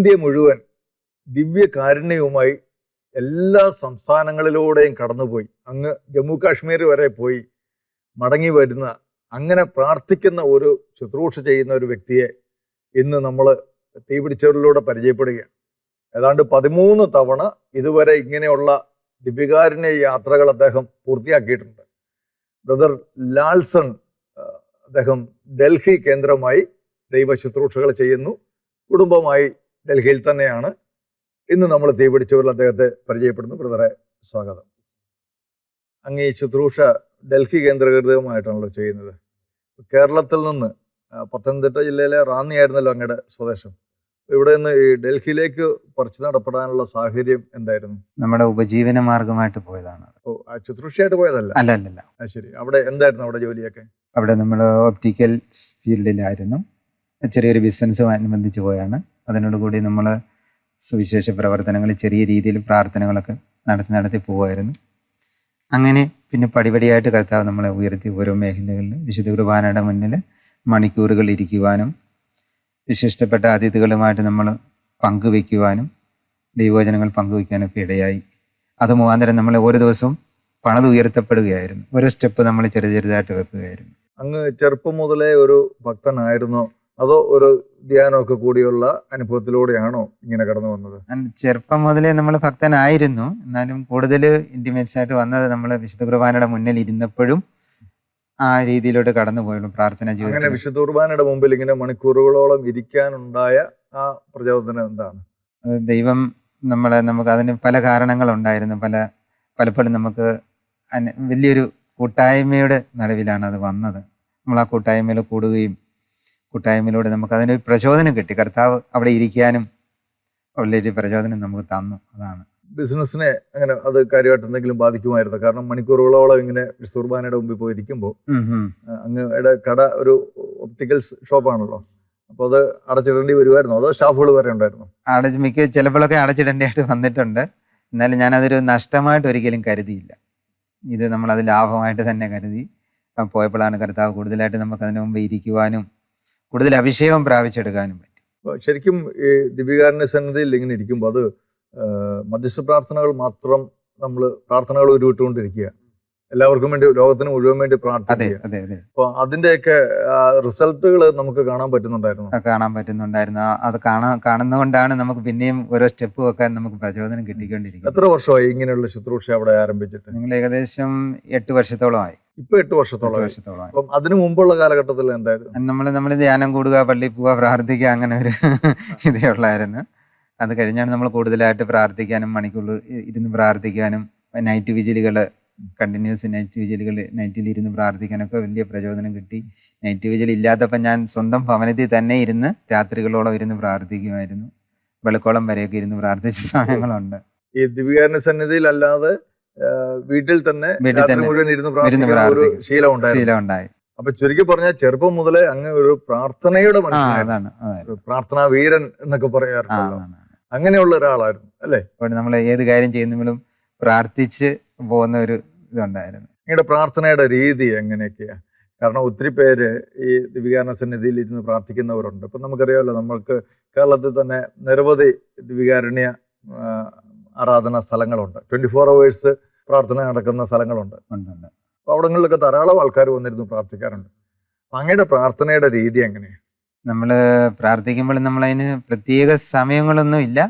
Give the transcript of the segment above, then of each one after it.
India മുഴുവൻ ദിവ്യ കാരുണ്യവുമായി എല്ലാ സംസ്ഥാനങ്ങളിലൂടെയും കടന്നുപോയി. അങ്ങ് ജമ്മു കാശ്മീർ വരെ പോയി മടങ്ങി വരുന്ന അങ്ങനെ പ്രാർത്ഥിക്കുന്ന ഒരു ശുശ്രൂഷ ചെയ്യുന്ന ഒരു വ്യക്തിയെ ഇന്ന് നമ്മൾ തീപിടിച്ചവരിലൂടെ പരിചയപ്പെടുകയാണ്. ഏതാണ്ട് പതിമൂന്ന് തവണ ഇതുവരെ ഇങ്ങനെയുള്ള ദിവ്യകാരുണ്യ യാത്രകൾ അദ്ദേഹം പൂർത്തിയാക്കിയിട്ടുണ്ട്. ബ്രദർ ലാൽസൺ അദ്ദേഹം ഡൽഹി കേന്ദ്രമായി ദൈവ ശുശ്രൂഷകൾ ചെയ്യുന്നു. കുടുംബമായി ഡൽഹിയിൽ തന്നെയാണ്. ഇന്ന് നമ്മൾ തീപിടിച്ചവരിൽ അദ്ദേഹത്തെ പരിചയപ്പെടുന്നു. ബ്രദറെ സ്വാഗതം. അങ്ങേ ഈ ശുശ്രൂഷ ഡൽഹി കേന്ദ്രീകൃതമായിട്ടാണല്ലോ ചെയ്യുന്നത്. കേരളത്തിൽ നിന്ന് പത്തനംതിട്ട ജില്ലയിലെ റാന്നി ആയിരുന്നല്ലോ അങ്ങയുടെ സ്വദേശം. ഇവിടെ നിന്ന് ഈ ഡൽഹിയിലേക്ക് പറിച്ചു നടപ്പെടാനുള്ള സാഹചര്യം എന്തായിരുന്നു? നമ്മുടെ ഉപജീവന മാർഗമായിട്ട് പോയതാണ്. ഓ ശുശ്രൂഷയായിട്ട് പോയതല്ല? അല്ല അല്ല അല്ല. ശരി. അവിടെ എന്തായിരുന്നു അവിടെ ജോലിയൊക്കെ? അവിടെ നമ്മൾ ഓപ്റ്റിക്കൽ ഫീൽഡിലായിരുന്നു. ചെറിയൊരു ബിസിനസ് അനുബന്ധിച്ച് പോയാണ്. അതിനോടുകൂടി നമ്മൾ സുവിശേഷ പ്രവർത്തനങ്ങൾ ചെറിയ രീതിയിൽ പ്രാർത്ഥനകളൊക്കെ നടത്തി നടത്തി പോകുമായിരുന്നു അങ്ങനെ പിന്നെ പടിപടിയായിട്ട് കർത്താവ് നമ്മളെ ഉയർത്തി ഓരോ മേഖലകളിൽ വിശുദ്ധ കുർബാനയുടെ മുന്നിൽ മണിക്കൂറുകൾ ഇരിക്കുവാനും വിശിഷ്ടപ്പെട്ട അതിഥികളുമായിട്ട് നമ്മൾ പങ്കുവെക്കുവാനും ദൈവവചനങ്ങൾ പങ്കുവെക്കാനൊക്കെ ഇടയായി. അത് മുഖാന്തരം നമ്മൾ ഓരോ ദിവസവും പണത് ഉയർത്തപ്പെടുകയായിരുന്നു. ഓരോ സ്റ്റെപ്പ് നമ്മൾ ചെറിയ ചെറുതായിട്ട് വെക്കുകയായിരുന്നു. അങ്ങ് ചെറുപ്പം മുതലേ ഒരു ഭക്തനായിരുന്നോ. അതോ ഒരു ധ്യാനമൊക്കെ കൂടിയുള്ള അനുഭവത്തിലൂടെയാണോ ഇങ്ങനെ കടന്നു വന്നത്? ചെറുപ്പം മുതലേ നമ്മൾ ഭക്തനായിരുന്നു. എന്നാലും കൂടുതൽ ഇന്റിമേറ്റ്സ് ആയിട്ട് വന്നത് നമ്മൾ വിശുദ്ധ കുർബാനയുടെ മുന്നിൽ ഇരുന്നപ്പോഴും ആ രീതിയിലോട്ട് കടന്നു പോയുള്ളൂ പ്രാർത്ഥന അങ്ങനെ ജീവിതത്തിൽ വിശുദ്ധ കുർബാനയുടെ മുമ്പിൽ ഇങ്ങനെ മണിക്കൂറുകളോളം ഇരിക്കാനുണ്ടായ ആ പ്രചോദനം എന്താണ്? ദൈവം നമ്മളെ നമുക്ക് അതിന് പല കാരണങ്ങളുണ്ടായിരുന്നു. പല പലപ്പോഴും നമുക്ക് വലിയൊരു കൂട്ടായ്മയുടെ നടുവിലാണ് അത് വന്നത്. നമ്മൾ ആ കൂട്ടായ്മയിൽ കൂടുകയും കൂട്ടായ്മയിലൂടെ നമുക്ക് ഒരു പ്രചോദനം കിട്ടി. കർത്താവ് അവിടെ ഇരിക്കാനും വലിയൊരു പ്രചോദനം നമുക്ക് തന്നു. അതാണ്. ബിസിനസ്സിനെ അങ്ങനെ അത് കാര്യമായിട്ട് എന്തെങ്കിലും ബാധിക്കുമായിരുന്നു? കാരണം മണിക്കൂറുകളോളം ഇങ്ങനെ സുർബാനയുടെ മുമ്പിൽ പോയിരിക്കുമ്പോൾ. അങ്ങയുടെ കട ഒരു ഒപ്റ്റിക്കൽസ് ഷോപ്പാണല്ലോ. അപ്പോൾ അത് അടച്ചിടേണ്ടി വരുമായിരുന്നു? അതോ സ്റ്റാഫുകൾ വരെ ഉണ്ടായിരുന്നു? അടച്ച് മിക്ക ചിലപ്പോഴൊക്കെ അടച്ചിടേണ്ടിയായിട്ട് വന്നിട്ടുണ്ട്. എന്നാലും ഞാനതൊരു നഷ്ടമായിട്ട് ഒരിക്കലും കരുതിയില്ല. ഇത് നമ്മളത് ലാഭമായിട്ട് തന്നെ കരുതി. പോയപ്പോഴാണ് കർത്താവ് കൂടുതലായിട്ട് നമുക്ക് അതിനു മുമ്പ് ഇരിക്കുവാനും കൂടുതൽ അഭിഷേകം പ്രാപിച്ചെടുക്കാനും പറ്റി. ശരിക്കും ഈ ദിപികാരന്റെ സന്നിധിയിൽ ഇങ്ങനെ ഇരിക്കുമ്പോൾ അത് മധ്യസ്ഥ പ്രാർത്ഥനകൾ മാത്രം നമ്മൾ പ്രാർത്ഥനകൾ ഉരുവിട്ടുകൊണ്ടിരിക്കുക. എല്ലാവർക്കും വേണ്ടി ലോകത്തിന് മുഴുവൻ വേണ്ടി പ്രാർത്ഥന പ്രാർത്ഥിക്കുക. അതെ അതെ. അപ്പോൾ അതിന്റെയൊക്കെ റിസൾട്ടുകൾ നമുക്ക് കാണാൻ പറ്റുന്നുണ്ടായിരുന്നു. കാണാൻ പറ്റുന്നുണ്ടായിരുന്നു. അത് കാണാൻ കാണുന്നതുകൊണ്ടാണ് നമുക്ക് പിന്നെയും ഓരോ സ്റ്റെപ്പ് വെക്കാൻ നമുക്ക് പ്രചോദനം കിട്ടിക്കൊണ്ടിരിക്കുന്നത്. എത്ര വർഷമായി ഇങ്ങനെയുള്ള ശുശ്രൂഷ അവിടെ ആരംഭിച്ചിട്ട്? നിങ്ങൾ ഏകദേശം എട്ട് വർഷത്തോളമായി. ഇപ്പൊ എട്ട് വർഷത്തോളം വർഷത്തോളം അപ്പം അതിനു മുമ്പുള്ള കാലഘട്ടത്തിൽ എന്തായിരുന്നു? നമ്മൾ നമ്മൾ ധ്യാനം കൂടുക പള്ളിയിൽ പോവുക പ്രാർത്ഥിക്കുക അങ്ങനെ ഒരു ഇതേ ഉള്ളായിരുന്നു. അത് കഴിഞ്ഞാണ് നമ്മൾ കൂടുതലായിട്ട് പ്രാർത്ഥിക്കാനും മണിക്കൂർ ഇരുന്ന് പ്രാർത്ഥിക്കാനും നൈറ്റ് വിജിലുകൾ കണ്ടിന്യൂസ് നൈറ്റ് വിജിലുകൾ നൈറ്റിൽ ഇരുന്ന് പ്രാർത്ഥിക്കാനൊക്കെ വലിയ പ്രചോദനം കിട്ടി. നൈറ്റ് വിജിൽ ഇല്ലാത്തപ്പോൾ ഞാൻ സ്വന്തം ഭവനത്തിൽ തന്നെ ഇരുന്ന് രാത്രികളോളം ഇരുന്ന് പ്രാർത്ഥിക്കുമായിരുന്നു. വെളുക്കോളം വരെയൊക്കെ ഇരുന്ന് പ്രാർത്ഥിച്ച സമയങ്ങളുണ്ട്. ഈ ദിപികാരന്റെ സന്നിധിയിൽ അല്ലാതെ വീട്ടിൽ തന്നെ ശീലമുണ്ടായി മുഴുവൻ ഇരുന്ന് പ്രാർത്ഥിക്കുന്ന ഒരു. ശീലം ഉണ്ടായി. അപ്പൊ ചുരുക്കി പറഞ്ഞാൽ ചെറുപ്പം മുതലേ അങ്ങ് ഒരു പ്രാർത്ഥനയുടെ മനുഷ്യനായിരുന്നു. പ്രാർത്ഥനാ വീരൻ എന്നൊക്കെ പറയാറുണ്ട് പറയാറുണ്ടല്ലോ അങ്ങനെയുള്ള ഒരാളായിരുന്നു അല്ലേ? നമ്മൾ ഏത് കാര്യം ചെയ്യുന്നെങ്കിലും പ്രാർത്ഥിച്ച് പോകുന്ന ഒരു ഇതുണ്ടായിരുന്നു. നിങ്ങളുടെ പ്രാർത്ഥനയുടെ രീതി എങ്ങനെയൊക്കെയാ? കാരണം ഒത്തിരി പേര് ഈ ദിവികാരണ സന്നിധിയിൽ ഇരുന്ന് പ്രാർത്ഥിക്കുന്നവരുണ്ട്. ഇപ്പം നമുക്കറിയാമല്ലോ നമ്മൾക്ക് കേരളത്തിൽ തന്നെ നിരവധി ദിവികാരുണ്യ ആരാധനാ സ്ഥലങ്ങളുണ്ട്. ട്വന്റി ഫോർ അവേഴ്സ് പ്രാർത്ഥന നടക്കുന്ന സ്ഥലങ്ങളുണ്ട്. അപ്പോൾ അവിടങ്ങളിലൊക്കെ ധാരാളം ആൾക്കാർ വന്നിരുന്നു പ്രാർത്ഥിക്കാറുണ്ട്. അങ്ങയുടെ പ്രാർത്ഥനയുടെ രീതി എങ്ങനെയാണ് നമ്മൾ പ്രാർത്ഥിക്കുമ്പോൾ നമ്മളതിന് പ്രത്യേക സമയങ്ങളൊന്നും ഇല്ല.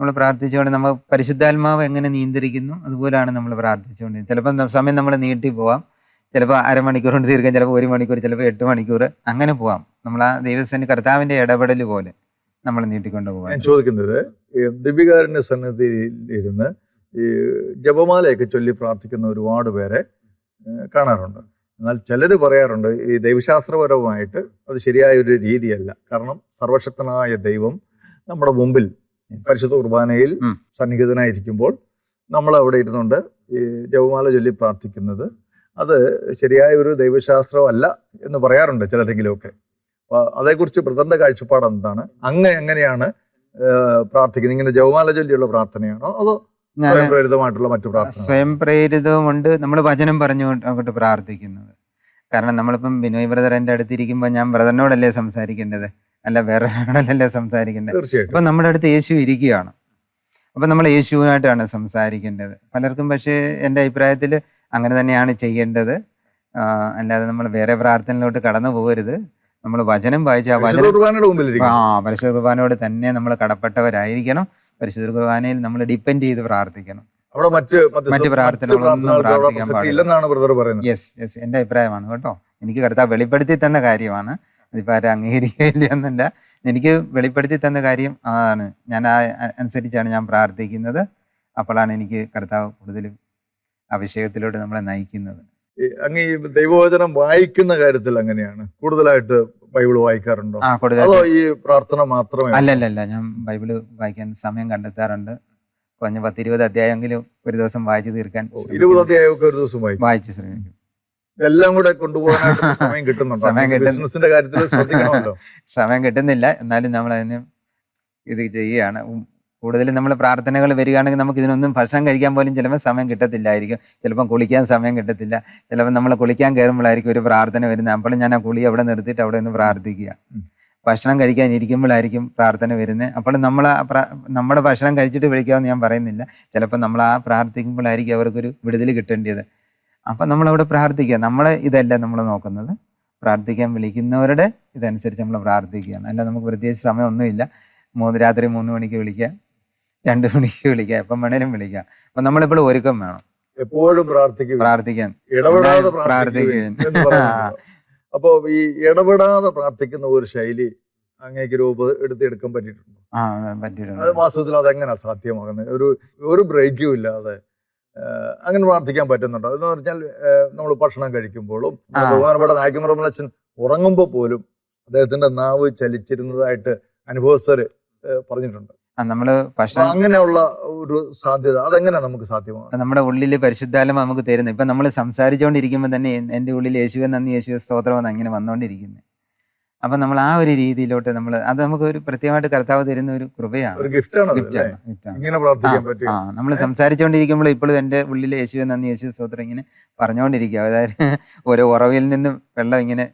നമ്മൾ പ്രാർത്ഥിച്ചുകൊണ്ട് നമ്മൾ പരിശുദ്ധാത്മാവ് എങ്ങനെ നിയന്ത്രിക്കുന്നു അതുപോലെയാണ് നമ്മൾ പ്രാർത്ഥിച്ചുകൊണ്ട്. ചിലപ്പോൾ സമയം നമ്മൾ നീട്ടി പോവാം. ചിലപ്പോൾ അരമണിക്കൂർ കൊണ്ട് തീർക്കാം ചിലപ്പോൾ ഒരു മണിക്കൂർ ചിലപ്പോൾ എട്ട് മണിക്കൂർ അങ്ങനെ പോവാം. നമ്മൾ ആ ദൈവസേന കർത്താവിന്റെ ഇടപെടൽ പോലെ. നമ്മൾ നീട്ടിക്കൊണ്ട് പോകാം ഞാൻ ചോദിക്കുന്നത് ഈ ദിവികാരന്റെ സന്നിധിയിൽ ഇരുന്ന് ഈ ജപമാലയൊക്കെ ചൊല്ലി പ്രാർത്ഥിക്കുന്ന ഒരുപാട് പേരെ കാണാറുണ്ട്. എന്നാൽ ചിലർ പറയാറുണ്ട് ഈ ദൈവശാസ്ത്രപരമായിട്ട് അത് ശരിയായ ഒരു രീതിയല്ല. കാരണം സർവശക്തനായ ദൈവം നമ്മുടെ മുമ്പിൽ പരിശുദ്ധ കുർബാനയിൽ. സന്നിഹിതനായിരിക്കുമ്പോൾ നമ്മൾ അവിടെ ഇരുന്നുകൊണ്ട് ഈ ജപമാല ചൊല്ലി പ്രാർത്ഥിക്കുന്നത് അത് ശരിയായ ഒരു ദൈവശാസ്ത്രമല്ല എന്ന് പറയാറുണ്ട് ചിലരെങ്കിലുമൊക്കെ. അതേക്കുറിച്ച് ബ്രദറിന്റെ കാഴ്ചപ്പാട് എന്താണ്? അങ്ങ് എങ്ങനെയാണ് പ്രാർത്ഥിക്കുന്നത്? ഇങ്ങനെ ജവമാല ചൊല്ലിയുള്ള പ്രാർത്ഥനയാണോ? അതോ ഞാൻ സ്വയം പ്രേരിതമായിട്ടുള്ള മറ്റു പ്രാർത്ഥന സ്വയം പ്രേരിതവുമുണ്ട് നമ്മൾ വചനം പറഞ്ഞുകൊണ്ട് അങ്ങോട്ട് പ്രാർത്ഥിക്കുന്നത്. കാരണം നമ്മളിപ്പം ബിനോയ് ബ്രദർ എന്റെ അടുത്തിരിക്കുമ്പോൾ ഞാൻ ബ്രദറിനോടല്ലേ സംസാരിക്കേണ്ടത്? അല്ല വേറെ ആളല്ലേ സംസാരിക്കേണ്ടത്? അപ്പൊ നമ്മുടെ അടുത്ത് യേശു ഇരിക്കുകയാണ്. അപ്പൊ നമ്മൾ യേശുവിനായിട്ടാണ് സംസാരിക്കേണ്ടത്. പലർക്കും പക്ഷേ എന്റെ അഭിപ്രായത്തിൽ അങ്ങനെ തന്നെയാണ് ചെയ്യേണ്ടത്. അല്ലാതെ നമ്മൾ വേറെ പ്രാർത്ഥനയിലോട്ട് കടന്നു പോകരുത്. നമ്മൾ വചനം വായിച്ച ആ വചന ആ പരിശുദ്ധ കുർബാനയോട് തന്നെ നമ്മൾ കടപ്പെട്ടവരായിരിക്കണം. പരിശുദ്ധ കുർബാനയിൽ നമ്മൾ ഡിപ്പെൻഡ് ചെയ്ത് പ്രാർത്ഥിക്കണം. അവിടെ മറ്റ് മറ്റ് പ്രാർത്ഥനകളൊന്നും പ്രാർത്ഥിക്കാൻ പാടില്ല. യെസ് യെസ് എന്റെ അഭിപ്രായമാണ് കേട്ടോ. എനിക്ക് കർത്താവ് വെളിപ്പെടുത്തി തന്ന കാര്യമാണ്. അതിപ്പോൾ ആരും അംഗീകരിക്കില്ല എന്നല്ല. എനിക്ക് വെളിപ്പെടുത്തി തന്ന കാര്യം അതാണ് ഞാൻ ആ അനുസരിച്ചാണ് ഞാൻ പ്രാർത്ഥിക്കുന്നത്. അപ്പോഴാണ് എനിക്ക് കർത്താവ് കൂടുതലും അഭിഷേകത്തിലോട്ട് നമ്മളെ നയിക്കുന്നത്. അങ്ങ് ഈ ദൈവവചനം വായിക്കുന്ന കാര്യത്തിൽ അങ്ങനെയാണ്. കൂടുതലായിട്ട് ബൈബിൾ വായിക്കാറുണ്ടോ? അതോ ഈ പ്രാർത്ഥന മാത്രമേ അല്ലല്ല ഞാൻ ബൈബിൾ വായിക്കാൻ സമയം കണ്ടെത്താറുണ്ട്. കുറഞ്ഞ പത്തിരുപത് അധ്യായമെങ്കിലും ഒരു ദിവസം വായിച്ചു തീർക്കാൻ. ഇരുപത് അധ്യായമൊക്കെ ഒരു ദിവസം വായിച്ചു ശ്രമിക്കും. എല്ലാം കൂടെ കൊണ്ടുപോകാനായിട്ട് സമയം കിട്ടുന്നുണ്ടോ? സമയം. ബിസിനസിന്റെ കാര്യത്തിൽ ശ്രദ്ധിക്കണമല്ലോ. സമയം കിട്ടുന്നില്ല. എന്നാലും നമ്മൾ അതിന് ഇത് ചെയ്യുകയാണ്. ഉം, കൂടുതലും നമ്മൾ പ്രാർത്ഥനകൾ വരികയാണെങ്കിൽ നമുക്ക് ഇതിനൊന്നും ഭക്ഷണം കഴിക്കാൻ പോലും ചിലപ്പോൾ സമയം കിട്ടത്തില്ലായിരിക്കും. ചിലപ്പം കുളിക്കാൻ സമയം കിട്ടത്തില്ല. ചിലപ്പോൾ നമ്മൾ കുളിക്കാൻ കയറുമ്പോഴായിരിക്കും ഒരു പ്രാർത്ഥന വരുന്നത്. അപ്പോൾ ഞാൻ ആ കുളി അവിടെ നിർത്തിയിട്ട് അവിടെ നിന്ന് പ്രാർത്ഥിക്കുക. ഭക്ഷണം കഴിക്കാൻ ഇരിക്കുമ്പോഴായിരിക്കും പ്രാർത്ഥന വരുന്നത്. അപ്പോൾ നമ്മൾ ആ നമ്മുടെ ഭക്ഷണം കഴിച്ചിട്ട് വിളിക്കാമെന്ന് ഞാൻ പറയുന്നില്ല. ചിലപ്പോൾ നമ്മൾ ആ പ്രാർത്ഥിക്കുമ്പോഴായിരിക്കും അവർക്കൊരു വിടുതൽ കിട്ടേണ്ടത്. അപ്പം നമ്മളവിടെ പ്രാർത്ഥിക്കുക. നമ്മൾ ഇതല്ല നമ്മൾ നോക്കുന്നത്. പ്രാർത്ഥിക്കാൻ വിളിക്കുന്നവരുടെ ഇതനുസരിച്ച് നമ്മൾ പ്രാർത്ഥിക്കുകയാണ്. അല്ല നമുക്ക് പ്രത്യേകിച്ച് സമയമൊന്നുമില്ല. മൂന്ന് രാത്രി മൂന്ന് മണിക്ക് വിളിക്കാം രണ്ട് മണിക്ക് വിളിക്കാം. എപ്പം വേണേലും വിളിക്കാം. അപ്പൊ നമ്മളിപ്പോഴും ഒരുക്കം വേണം. എപ്പോഴും പ്രാർത്ഥിക്കും. പ്രാർത്ഥിക്കാൻ ഇടപെടാതെ പ്രാർത്ഥിക്കുകയും. അപ്പോ ഈ ഇടപെടാതെ പ്രാർത്ഥിക്കുന്ന ഒരു ശൈലി അങ്ങേക്ക് രൂപ എടുത്തെടുക്കാൻ പറ്റിയിട്ടുണ്ട്? അത് വാസ്തവത്തിൽ അതെങ്ങനെ സാധ്യമാകുന്നത്? ഒരു ഒരു ബ്രേക്കും ഇല്ലാതെ അങ്ങനെ പ്രാർത്ഥിക്കാൻ പറ്റുന്നുണ്ടോ? എന്ന് പറഞ്ഞാൽ നമ്മൾ ഭക്ഷണം കഴിക്കുമ്പോഴും. ബഹുമാനപ്പെട്ട നായ്ക്കുമറമ്പലച്ചൻ ഉറങ്ങുമ്പോൾ പോലും അദ്ദേഹത്തിന്റെ നാവ് ചലിച്ചിരുന്നതായിട്ട് അനുഭവസ്ഥര് പറഞ്ഞിട്ടുണ്ട്. അപ്പൊ ഭക്ഷണം അങ്ങനെയുള്ള ഒരു സാധ്യത അതെങ്ങനെ നമുക്ക് സാധ്യമാണ്? നമ്മുടെ ഉള്ളിൽ പരിശുദ്ധാലം നമുക്ക് തരുന്നത് ഇപ്പം നമ്മൾ സംസാരിച്ചുകൊണ്ടിരിക്കുമ്പോൾ തന്നെ എന്റെ എന്റെ ഉള്ളിൽ യേശുവെ നന്ദി യേശുവെ സ്തോത്രമെന്ന് അങ്ങനെ വന്നുകൊണ്ടിരിക്കുന്നത് അപ്പം നമ്മൾ ആ ഒരു രീതിയിലോട്ട് നമ്മൾ അത് നമുക്ക് ഒരു പ്രത്യേകമായിട്ട് കർത്താവ് തരുന്ന ഒരു കൃപയാണ്. ഗിഫ്റ്റാണ് ആ നമ്മൾ സംസാരിച്ചുകൊണ്ടിരിക്കുമ്പോൾ ഇപ്പോഴും എന്റെ ഉള്ളിൽ യേശുവെ നന്ദി യേശു സ്തോത്രം ഇങ്ങനെ പറഞ്ഞുകൊണ്ടിരിക്കുക അതായത് ഓരോ ഉറവിൽ നിന്നും വെള്ളം ഇങ്ങനെ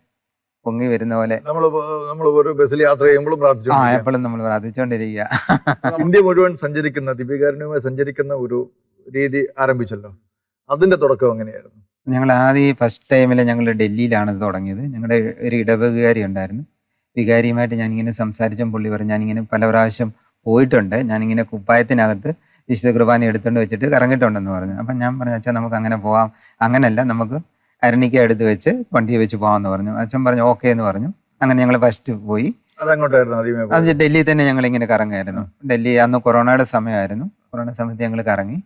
പൊങ്ങി വരുന്ന പോലെ നമ്മൾ നമ്മൾ ഒരു ബസ്സിൽ യാത്ര ചെയ്യുമ്പോഴും ആ പ്രാർത്ഥിച്ചു എപ്പോഴും നമ്മൾ പ്രാർത്ഥിച്ചുകൊണ്ടിരിക്കുക ഇന്ത്യ മുഴുവൻ സഞ്ചരിക്കുന്ന ദീപികാരുണ്യവുമായി സഞ്ചരിക്കുന്ന ഒരു രീതി ആരംഭിച്ചല്ലോ. അതിന്റെ തുടക്കം എങ്ങനെയായിരുന്നു? ഞങ്ങൾ ആദ്യം ഫസ്റ്റ് ടൈമിൽ ഞങ്ങൾ ഡൽഹിയിലാണ് തുടങ്ങിയത്. ഞങ്ങളുടെ ഒരു ഇടവകാരി ഉണ്ടായിരുന്നു. വികാരിയുമായിട്ട് ഞാനിങ്ങനെ സംസാരിച്ചും പുള്ളി പറഞ്ഞു ഞാനിങ്ങനെ പല പ്രാവശ്യം പോയിട്ടുണ്ട്. ഞാനിങ്ങനെ കുപ്പായത്തിനകത്ത് വിശുദ്ധ കുർബാന എടുത്തുകൊണ്ട് വെച്ചിട്ട് കറങ്ങിയിട്ടുണ്ടെന്ന് പറഞ്ഞു. അപ്പം ഞാൻ പറഞ്ഞു അച്ഛാ നമുക്ക് അങ്ങനെ പോകാം അങ്ങനെയല്ല നമുക്ക് അരണിക്ക എടുത്ത് വെച്ച് വണ്ടിയെ വെച്ച് പോകാമെന്ന് പറഞ്ഞു. അച്ഛൻ പറഞ്ഞു ഓക്കെ എന്ന് പറഞ്ഞു. അങ്ങനെ ഞങ്ങൾ ഫസ്റ്റ് പോയി. അത് ഡൽഹിയിൽ തന്നെ ഞങ്ങൾ ഇങ്ങനെ കറങ്ങായിരുന്നു ഡൽഹി അന്ന് കൊറോണയുടെ സമയമായിരുന്നു. കൊറോണ സമയത്ത് ഞങ്ങൾ കറങ്ങി.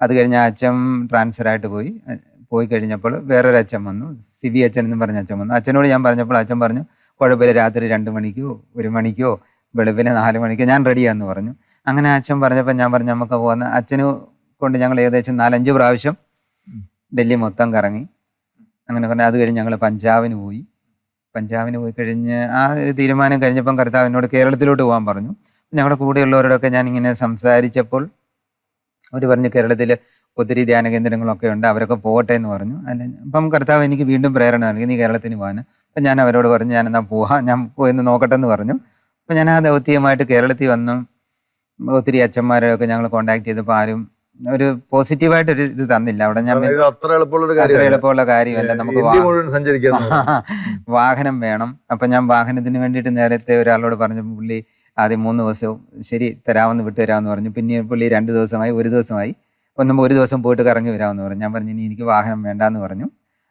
അത് കഴിഞ്ഞ അച്ഛൻ ട്രാൻസ്ഫർ ആയിട്ട് പോയി. പോയി കഴിഞ്ഞപ്പോൾ വേറൊരു അച്ഛൻ വന്നു. സി ബി അച്ഛൻ എന്ന് പറഞ്ഞ അച്ഛൻ വന്നു. അച്ഛനോട് ഞാൻ പറഞ്ഞപ്പോൾ അച്ഛൻ പറഞ്ഞു കുഴപ്പമില്ല രാത്രി രണ്ട് മണിക്കോ ഒരു മണിക്കോ വെളുപ്പിന് നാല് മണിക്കോ ഞാൻ റെഡിയാന്ന് പറഞ്ഞു. അങ്ങനെ അച്ഛൻ പറഞ്ഞപ്പോൾ ഞാൻ പറഞ്ഞു നമുക്ക് പോകുന്ന അച്ഛന് കൊണ്ട് ഞങ്ങൾ ഏകദേശം നാലഞ്ച് പ്രാവശ്യം ഡൽഹി മൊത്തം കറങ്ങി. അങ്ങനെ പറഞ്ഞാൽ അത് കഴിഞ്ഞ് ഞങ്ങൾ പഞ്ചാബിന് പോയി. പഞ്ചാബിന് പോയി കഴിഞ്ഞ് ആ ഒരു തീരുമാനം കഴിഞ്ഞപ്പം കർത്താവ് എന്നോട് കേരളത്തിലോട്ട് പോകാൻ പറഞ്ഞു. ഞങ്ങളുടെ കൂടെയുള്ളവരോടൊക്കെ ഞാൻ ഇങ്ങനെ സംസാരിച്ചപ്പോൾ അവർ പറഞ്ഞു കേരളത്തിൽ ഒത്തിരി ധ്യാന കേന്ദ്രങ്ങളൊക്കെ ഉണ്ട് അവരൊക്കെ പോകട്ടെ എന്ന് പറഞ്ഞു. അല്ല അപ്പം കർത്താവ് എനിക്ക് വീണ്ടും പ്രേരണ നൽകി നീ കേരളത്തിന് പോകാൻ അപ്പം ഞാൻ അവരോട് പറഞ്ഞു ഞാൻ എന്നാൽ പോവാം ഞാൻ പോയെന്ന് നോക്കട്ടെ എന്ന് പറഞ്ഞു. അപ്പം ഞാൻ ആ ദൗത്യമായിട്ട് കേരളത്തിൽ വന്നു. ഒത്തിരി അച്ഛന്മാരെയൊക്കെ ഞങ്ങൾ കോണ്ടാക്ട് ചെയ്തപ്പോൾ ആരും ഒരു പോസിറ്റീവായിട്ട് ഒരു ഇത് തന്നില്ല. അവിടെ ഞാൻ അത്ര എളുപ്പമുള്ള കാര്യമല്ല. നമുക്ക് സഞ്ചരിക്കാൻ വാഹനം വേണം. അപ്പൊ ഞാൻ വാഹനത്തിന് വേണ്ടിയിട്ട് നേരത്തെ ഒരാളോട് പറഞ്ഞു പുള്ളി ആദ്യം മൂന്ന് ദിവസവും ശരി തരാമെന്ന് വിട്ടു തരാമെന്ന് പറഞ്ഞു. പിന്നെ പുള്ളി രണ്ട് ദിവസമായി ഒരു ദിവസമായി. നമ്മൾ ഒരു ദിവസം പോയിട്ട് കറങ്ങി വരാമെന്ന് പറഞ്ഞു. ഞാൻ പറഞ്ഞു ഇനി എനിക്ക് വാഹനം വേണ്ടാന്ന് പറഞ്ഞു.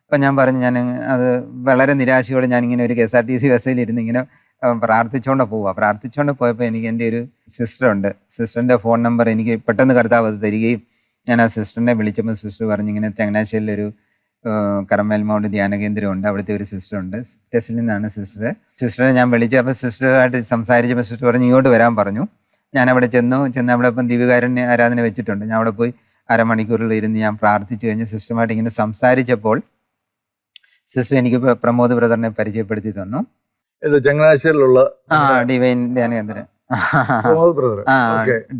അപ്പം ഞാൻ പറഞ്ഞു ഞാൻ അത് വളരെ നിരാശയോടെ ഇങ്ങനെ ഒരു K S R T C ബസ്സിലിരുന്ന് ഇങ്ങനെ പ്രാർത്ഥിച്ചുകൊണ്ട് പോവുക പ്രാർത്ഥിച്ചുകൊണ്ട് പോയപ്പോൾ എനിക്ക് എന്റെ ഒരു സിസ്റ്റർ ഉണ്ട്. സിസ്റ്ററിന്റെ ഫോൺ നമ്പർ എനിക്ക് പെട്ടെന്ന് കർത്താവ് അത് തരികയും ഞാൻ ആ സിസ്റ്ററിനെ വിളിച്ചപ്പോൾ സിസ്റ്റർ പറഞ്ഞു ഇങ്ങനെ ചങ്ങനാശ്ശേരിയിലൊരു കർമ്മൽ മൗണ്ട് ധ്യാന കേന്ദ്രമുണ്ട് അവിടുത്തെ ഒരു സിസ്റ്റർ ഉണ്ട്. ടെസ്റ്റിൽ നിന്നാണ് സിസ്റ്റർ സിസ്റ്ററെ ഞാൻ വിളിച്ചു. അപ്പോൾ സിസ്റ്ററുമായിട്ട് സംസാരിച്ചപ്പോൾ സിസ്റ്റർ പറഞ്ഞു ഇങ്ങോട്ട് വരാൻ പറഞ്ഞു. ഞാൻ അവിടെ ചെന്നു. ചെന്ന് അവിടെ ഇപ്പം ദിവ്യകാരുണ്യ ആരാധന വെച്ചിട്ടുണ്ട്. ഞാൻ അവിടെ പോയി അരമണിക്കൂറിൽ ഇരുന്ന് ഞാൻ പ്രാർത്ഥിച്ചു കഴിഞ്ഞ് സിസ്റ്ററുമായിട്ട് ഇങ്ങനെ സംസാരിച്ചപ്പോൾ സിസ്റ്റർ എനിക്ക് പ്രമോദ് ബ്രദറിനെ പരിചയപ്പെടുത്തി തന്നു. ഇത് ചങ്ങനാശ്ശേരിയിലുള്ള ഡിവൈൻ ധ്യാന കേന്ദ്രം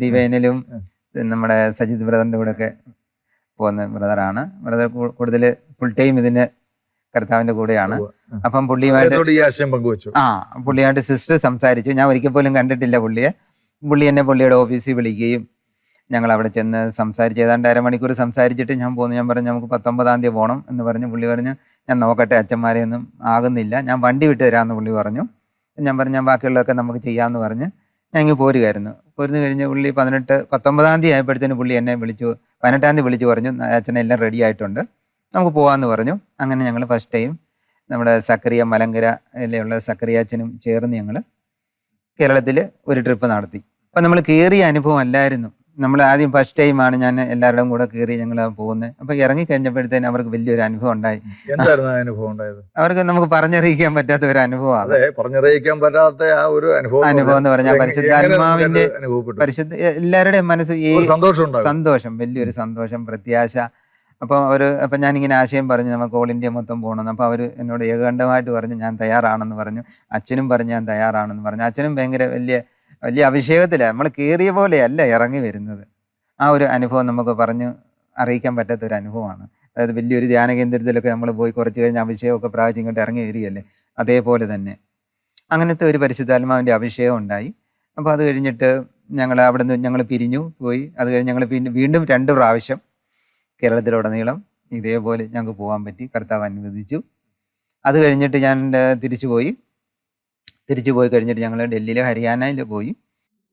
ഡിവൈനിലും നമ്മുടെ സജിത് ബ്രദറിന്റെ കൂടെ ഒക്കെ പോകുന്ന ബ്രദറാണ് ബ്രദർ കൂടുതൽ ഫുൾ ടൈം ഇതിന് കർത്താവിന്റെ കൂടെയാണ്. അപ്പം പുള്ളിയുമായിട്ട് ഈ ആശയം പങ്കുവച്ചു. ആ പുള്ളിയായിട്ട് സിസ്റ്റർ സംസാരിച്ചു. ഞാൻ ഒരിക്കൽ പോലും കണ്ടിട്ടില്ല പുള്ളിയെ. പുള്ളി എന്നെ പുള്ളിയുടെ ഓഫീസിൽ വിളിക്കുകയും ഞങ്ങൾ അവിടെ ചെന്ന് സംസാരിച്ച് ഏതാണ്ട് അരമണിക്കൂർ സംസാരിച്ചിട്ട് ഞാൻ പോന്നു. ഞാൻ പറഞ്ഞു നമുക്ക് പത്തൊമ്പതാം തീയതി പോകണം എന്ന് പറഞ്ഞു പുള്ളി പറഞ്ഞു ഞാൻ നോക്കട്ടെ അച്ഛന്മാരെയൊന്നും ആകുന്നില്ല. ഞാൻ വണ്ടി വിട്ട് തരാമെന്ന് പുള്ളി പറഞ്ഞു. ഞാൻ പറഞ്ഞു ഞാൻ ബാക്കിയുള്ളതൊക്കെ നമുക്ക് ചെയ്യാമെന്ന് പറഞ്ഞ് ഞാൻ ഇങ്ങ് പോരുമായിരുന്നു പോരുന്ന് കഴിഞ്ഞ് പുള്ളി പതിനെട്ട് പത്തൊമ്പതാം തീയതി ആയപ്പോഴത്തേന് പുള്ളി എന്നെ വിളിച്ചു പതിനെട്ടാം തീയതി വിളിച്ചു പറഞ്ഞു അച്ഛനെല്ലാം റെഡി ആയിട്ടുണ്ട്. നമുക്ക് പോകാമെന്ന് പറഞ്ഞു. അങ്ങനെ ഞങ്ങൾ ഫസ്റ്റ് ടൈം നമ്മുടെ സക്കറിയ മലങ്കരയിലുള്ള സക്കറിയ അച്ഛനും ചേർന്ന് ഞങ്ങൾ കേരളത്തിൽ ഒരു ട്രിപ്പ് നടത്തി. അപ്പം നമ്മൾ കയറിയ അനുഭവം അല്ലായിരുന്നു. നമ്മൾ ആദ്യം ഫസ്റ്റ് ടൈമാണ് ഞാൻ എല്ലാവരുടെയും കൂടെ കയറി ഞങ്ങൾ പോകുന്നത് അപ്പൊ ഇറങ്ങി കഴിഞ്ഞപ്പോഴത്തേന് അവർക്ക് വലിയൊരു അനുഭവം ഉണ്ടായി. എന്തായിരുന്നു അനുഭവം ഉണ്ടായത്? അവർക്ക് നമുക്ക് പറഞ്ഞറിയിക്കാൻ പറ്റാത്ത ഒരു അനുഭവമാണ്. പറഞ്ഞറിയിക്കാൻ പറ്റാത്ത ആ ഒരു അനുഭവം അനുഭവം എന്ന് പറഞ്ഞാൽ പരിശുദ്ധാത്മാവിന്റെ പരിശുദ്ധ എല്ലാവരുടെയും മനസ്സ് ഈ സന്തോഷം സന്തോഷം വലിയൊരു സന്തോഷം പ്രത്യാശ. അപ്പോൾ അപ്പൊ ഞാൻ ഇങ്ങനെ ആശയം പറഞ്ഞു നമുക്ക് ഓൾ ഇന്ത്യ മൊത്തം പോകണം. അപ്പോൾ അവർ എന്നോട് ഏകകണ്ഠമായിട്ട് പറഞ്ഞു ഞാൻ തയ്യാറാണെന്ന് പറഞ്ഞു. അച്ഛനും പറഞ്ഞു ഞാൻ തയ്യാറാണെന്ന് പറഞ്ഞു. അച്ഛനും ഭയങ്കര വലിയ വലിയ അഭിഷേകത്തിലാണ് നമ്മൾ കയറിയ പോലെയല്ല ഇറങ്ങി വരുന്നത്. ആ ഒരു അനുഭവം നമുക്ക് പറഞ്ഞു അറിയിക്കാൻ പറ്റാത്ത ഒരു അനുഭവമാണ്. അതായത് വലിയൊരു ധ്യാന കേന്ദ്രത്തിലൊക്കെ നമ്മൾ പോയി കുറച്ച് കഴിഞ്ഞ് അഭിഷേകമൊക്കെ പ്രാവശ്യം ഇങ്ങോട്ട് ഇറങ്ങി വരികയല്ലേ? അതേപോലെ തന്നെ. അങ്ങനത്തെ ഒരു പരിശുദ്ധാത്മാവിന്റെ അഭിഷേകം ഉണ്ടായി. അപ്പോൾ അത് കഴിഞ്ഞിട്ട് ഞങ്ങൾ അവിടെ നിന്ന് ഞങ്ങൾ പിരിഞ്ഞു പോയി. അത് കഴിഞ്ഞ് ഞങ്ങൾ പിന്നെ വീണ്ടും രണ്ട് പ്രാവശ്യം കേരളത്തിലുടനീളം ഇതേപോലെ ഞങ്ങൾക്ക് പോകാൻ പറ്റി. കർത്താവ് അനുവദിച്ചു. അത് കഴിഞ്ഞിട്ട് ഞാൻ തിരിച്ചു പോയി. തിരിച്ചു പോയി കഴിഞ്ഞിട്ട് ഞങ്ങൾ ഡൽഹിയിൽ ഹരിയാനയിൽ പോയി.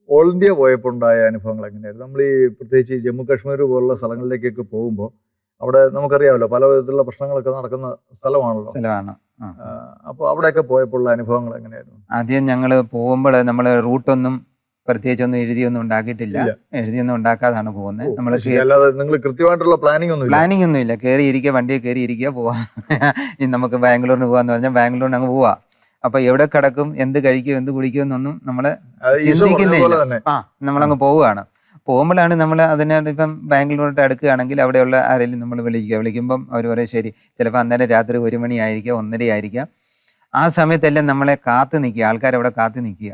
ഓൾ ഇന്ത്യ പോയപ്പോൾ ഉണ്ടായ അനുഭവങ്ങൾ എങ്ങനെയായിരുന്നു? നമ്മൾ ഈ പ്രത്യേകിച്ച് ജമ്മു കാശ്മീർ പോലുള്ള സ്ഥലങ്ങളിലേക്കൊക്കെ പോകുമ്പോൾ അവിടെ നമുക്കറിയാമല്ലോ പല വിധത്തിലുള്ള പ്രശ്നങ്ങളൊക്കെ നടക്കുന്ന സ്ഥലമാണല്ലോ. സ്ഥലമാണ്. അപ്പോൾ അവിടെയൊക്കെ പോയപ്പോഴുള്ള അനുഭവങ്ങൾ എങ്ങനെയായിരുന്നു? ആദ്യം ഞങ്ങൾ പോകുമ്പോൾ നമ്മൾ റൂട്ടൊന്നും പ്രത്യേകിച്ചൊന്നും എഴുതിയൊന്നും ഉണ്ടാക്കിയിട്ടില്ല. എഴുതിയൊന്നും ഉണ്ടാക്കാതാണ് പോകുന്നത്. നമ്മൾ നിങ്ങൾ കൃത്യമായിട്ടുള്ള പ്ലാനിംഗ് ഒന്നും പ്ലാനിംഗ് ഒന്നും ഇല്ല കയറി ഇരിക്കുക വണ്ടിയിൽ കയറി ഇരിക്കുക പോവാ നമുക്ക് ബാംഗ്ലൂരിന് പോകാന്ന് പറഞ്ഞാൽ ബാംഗ്ലൂരിന് അങ്ങ് പോവാ. അപ്പൊ എവിടെ കിടക്കും എന്ത് കഴിക്കും എന്ത് കുടിക്കും എന്നൊന്നും ഈശോ ചിന്തിക്കുന്നില്ല. ആ നമ്മളങ്ങ് പോവുകയാണ്. പോകുമ്പോഴാണ് നമ്മൾ അതിനകത്ത് ഇപ്പം ബാംഗ്ലൂരിട്ട് അടുക്കുകയാണെങ്കിൽ അവിടെയുള്ള ആരെങ്കിലും നമ്മൾ വിളിക്കുക. വിളിക്കുമ്പം അവർ പറയും ശരി ചിലപ്പോൾ അന്നേരം രാത്രി ഒരു മണിയായിരിക്കാം ഒന്നര ആയിരിക്കാം. ആ സമയത്തെല്ലാം നമ്മളെ കാത്തു നിൽക്കുക. ആൾക്കാർ അവിടെ കാത്തു നിൽക്കുക.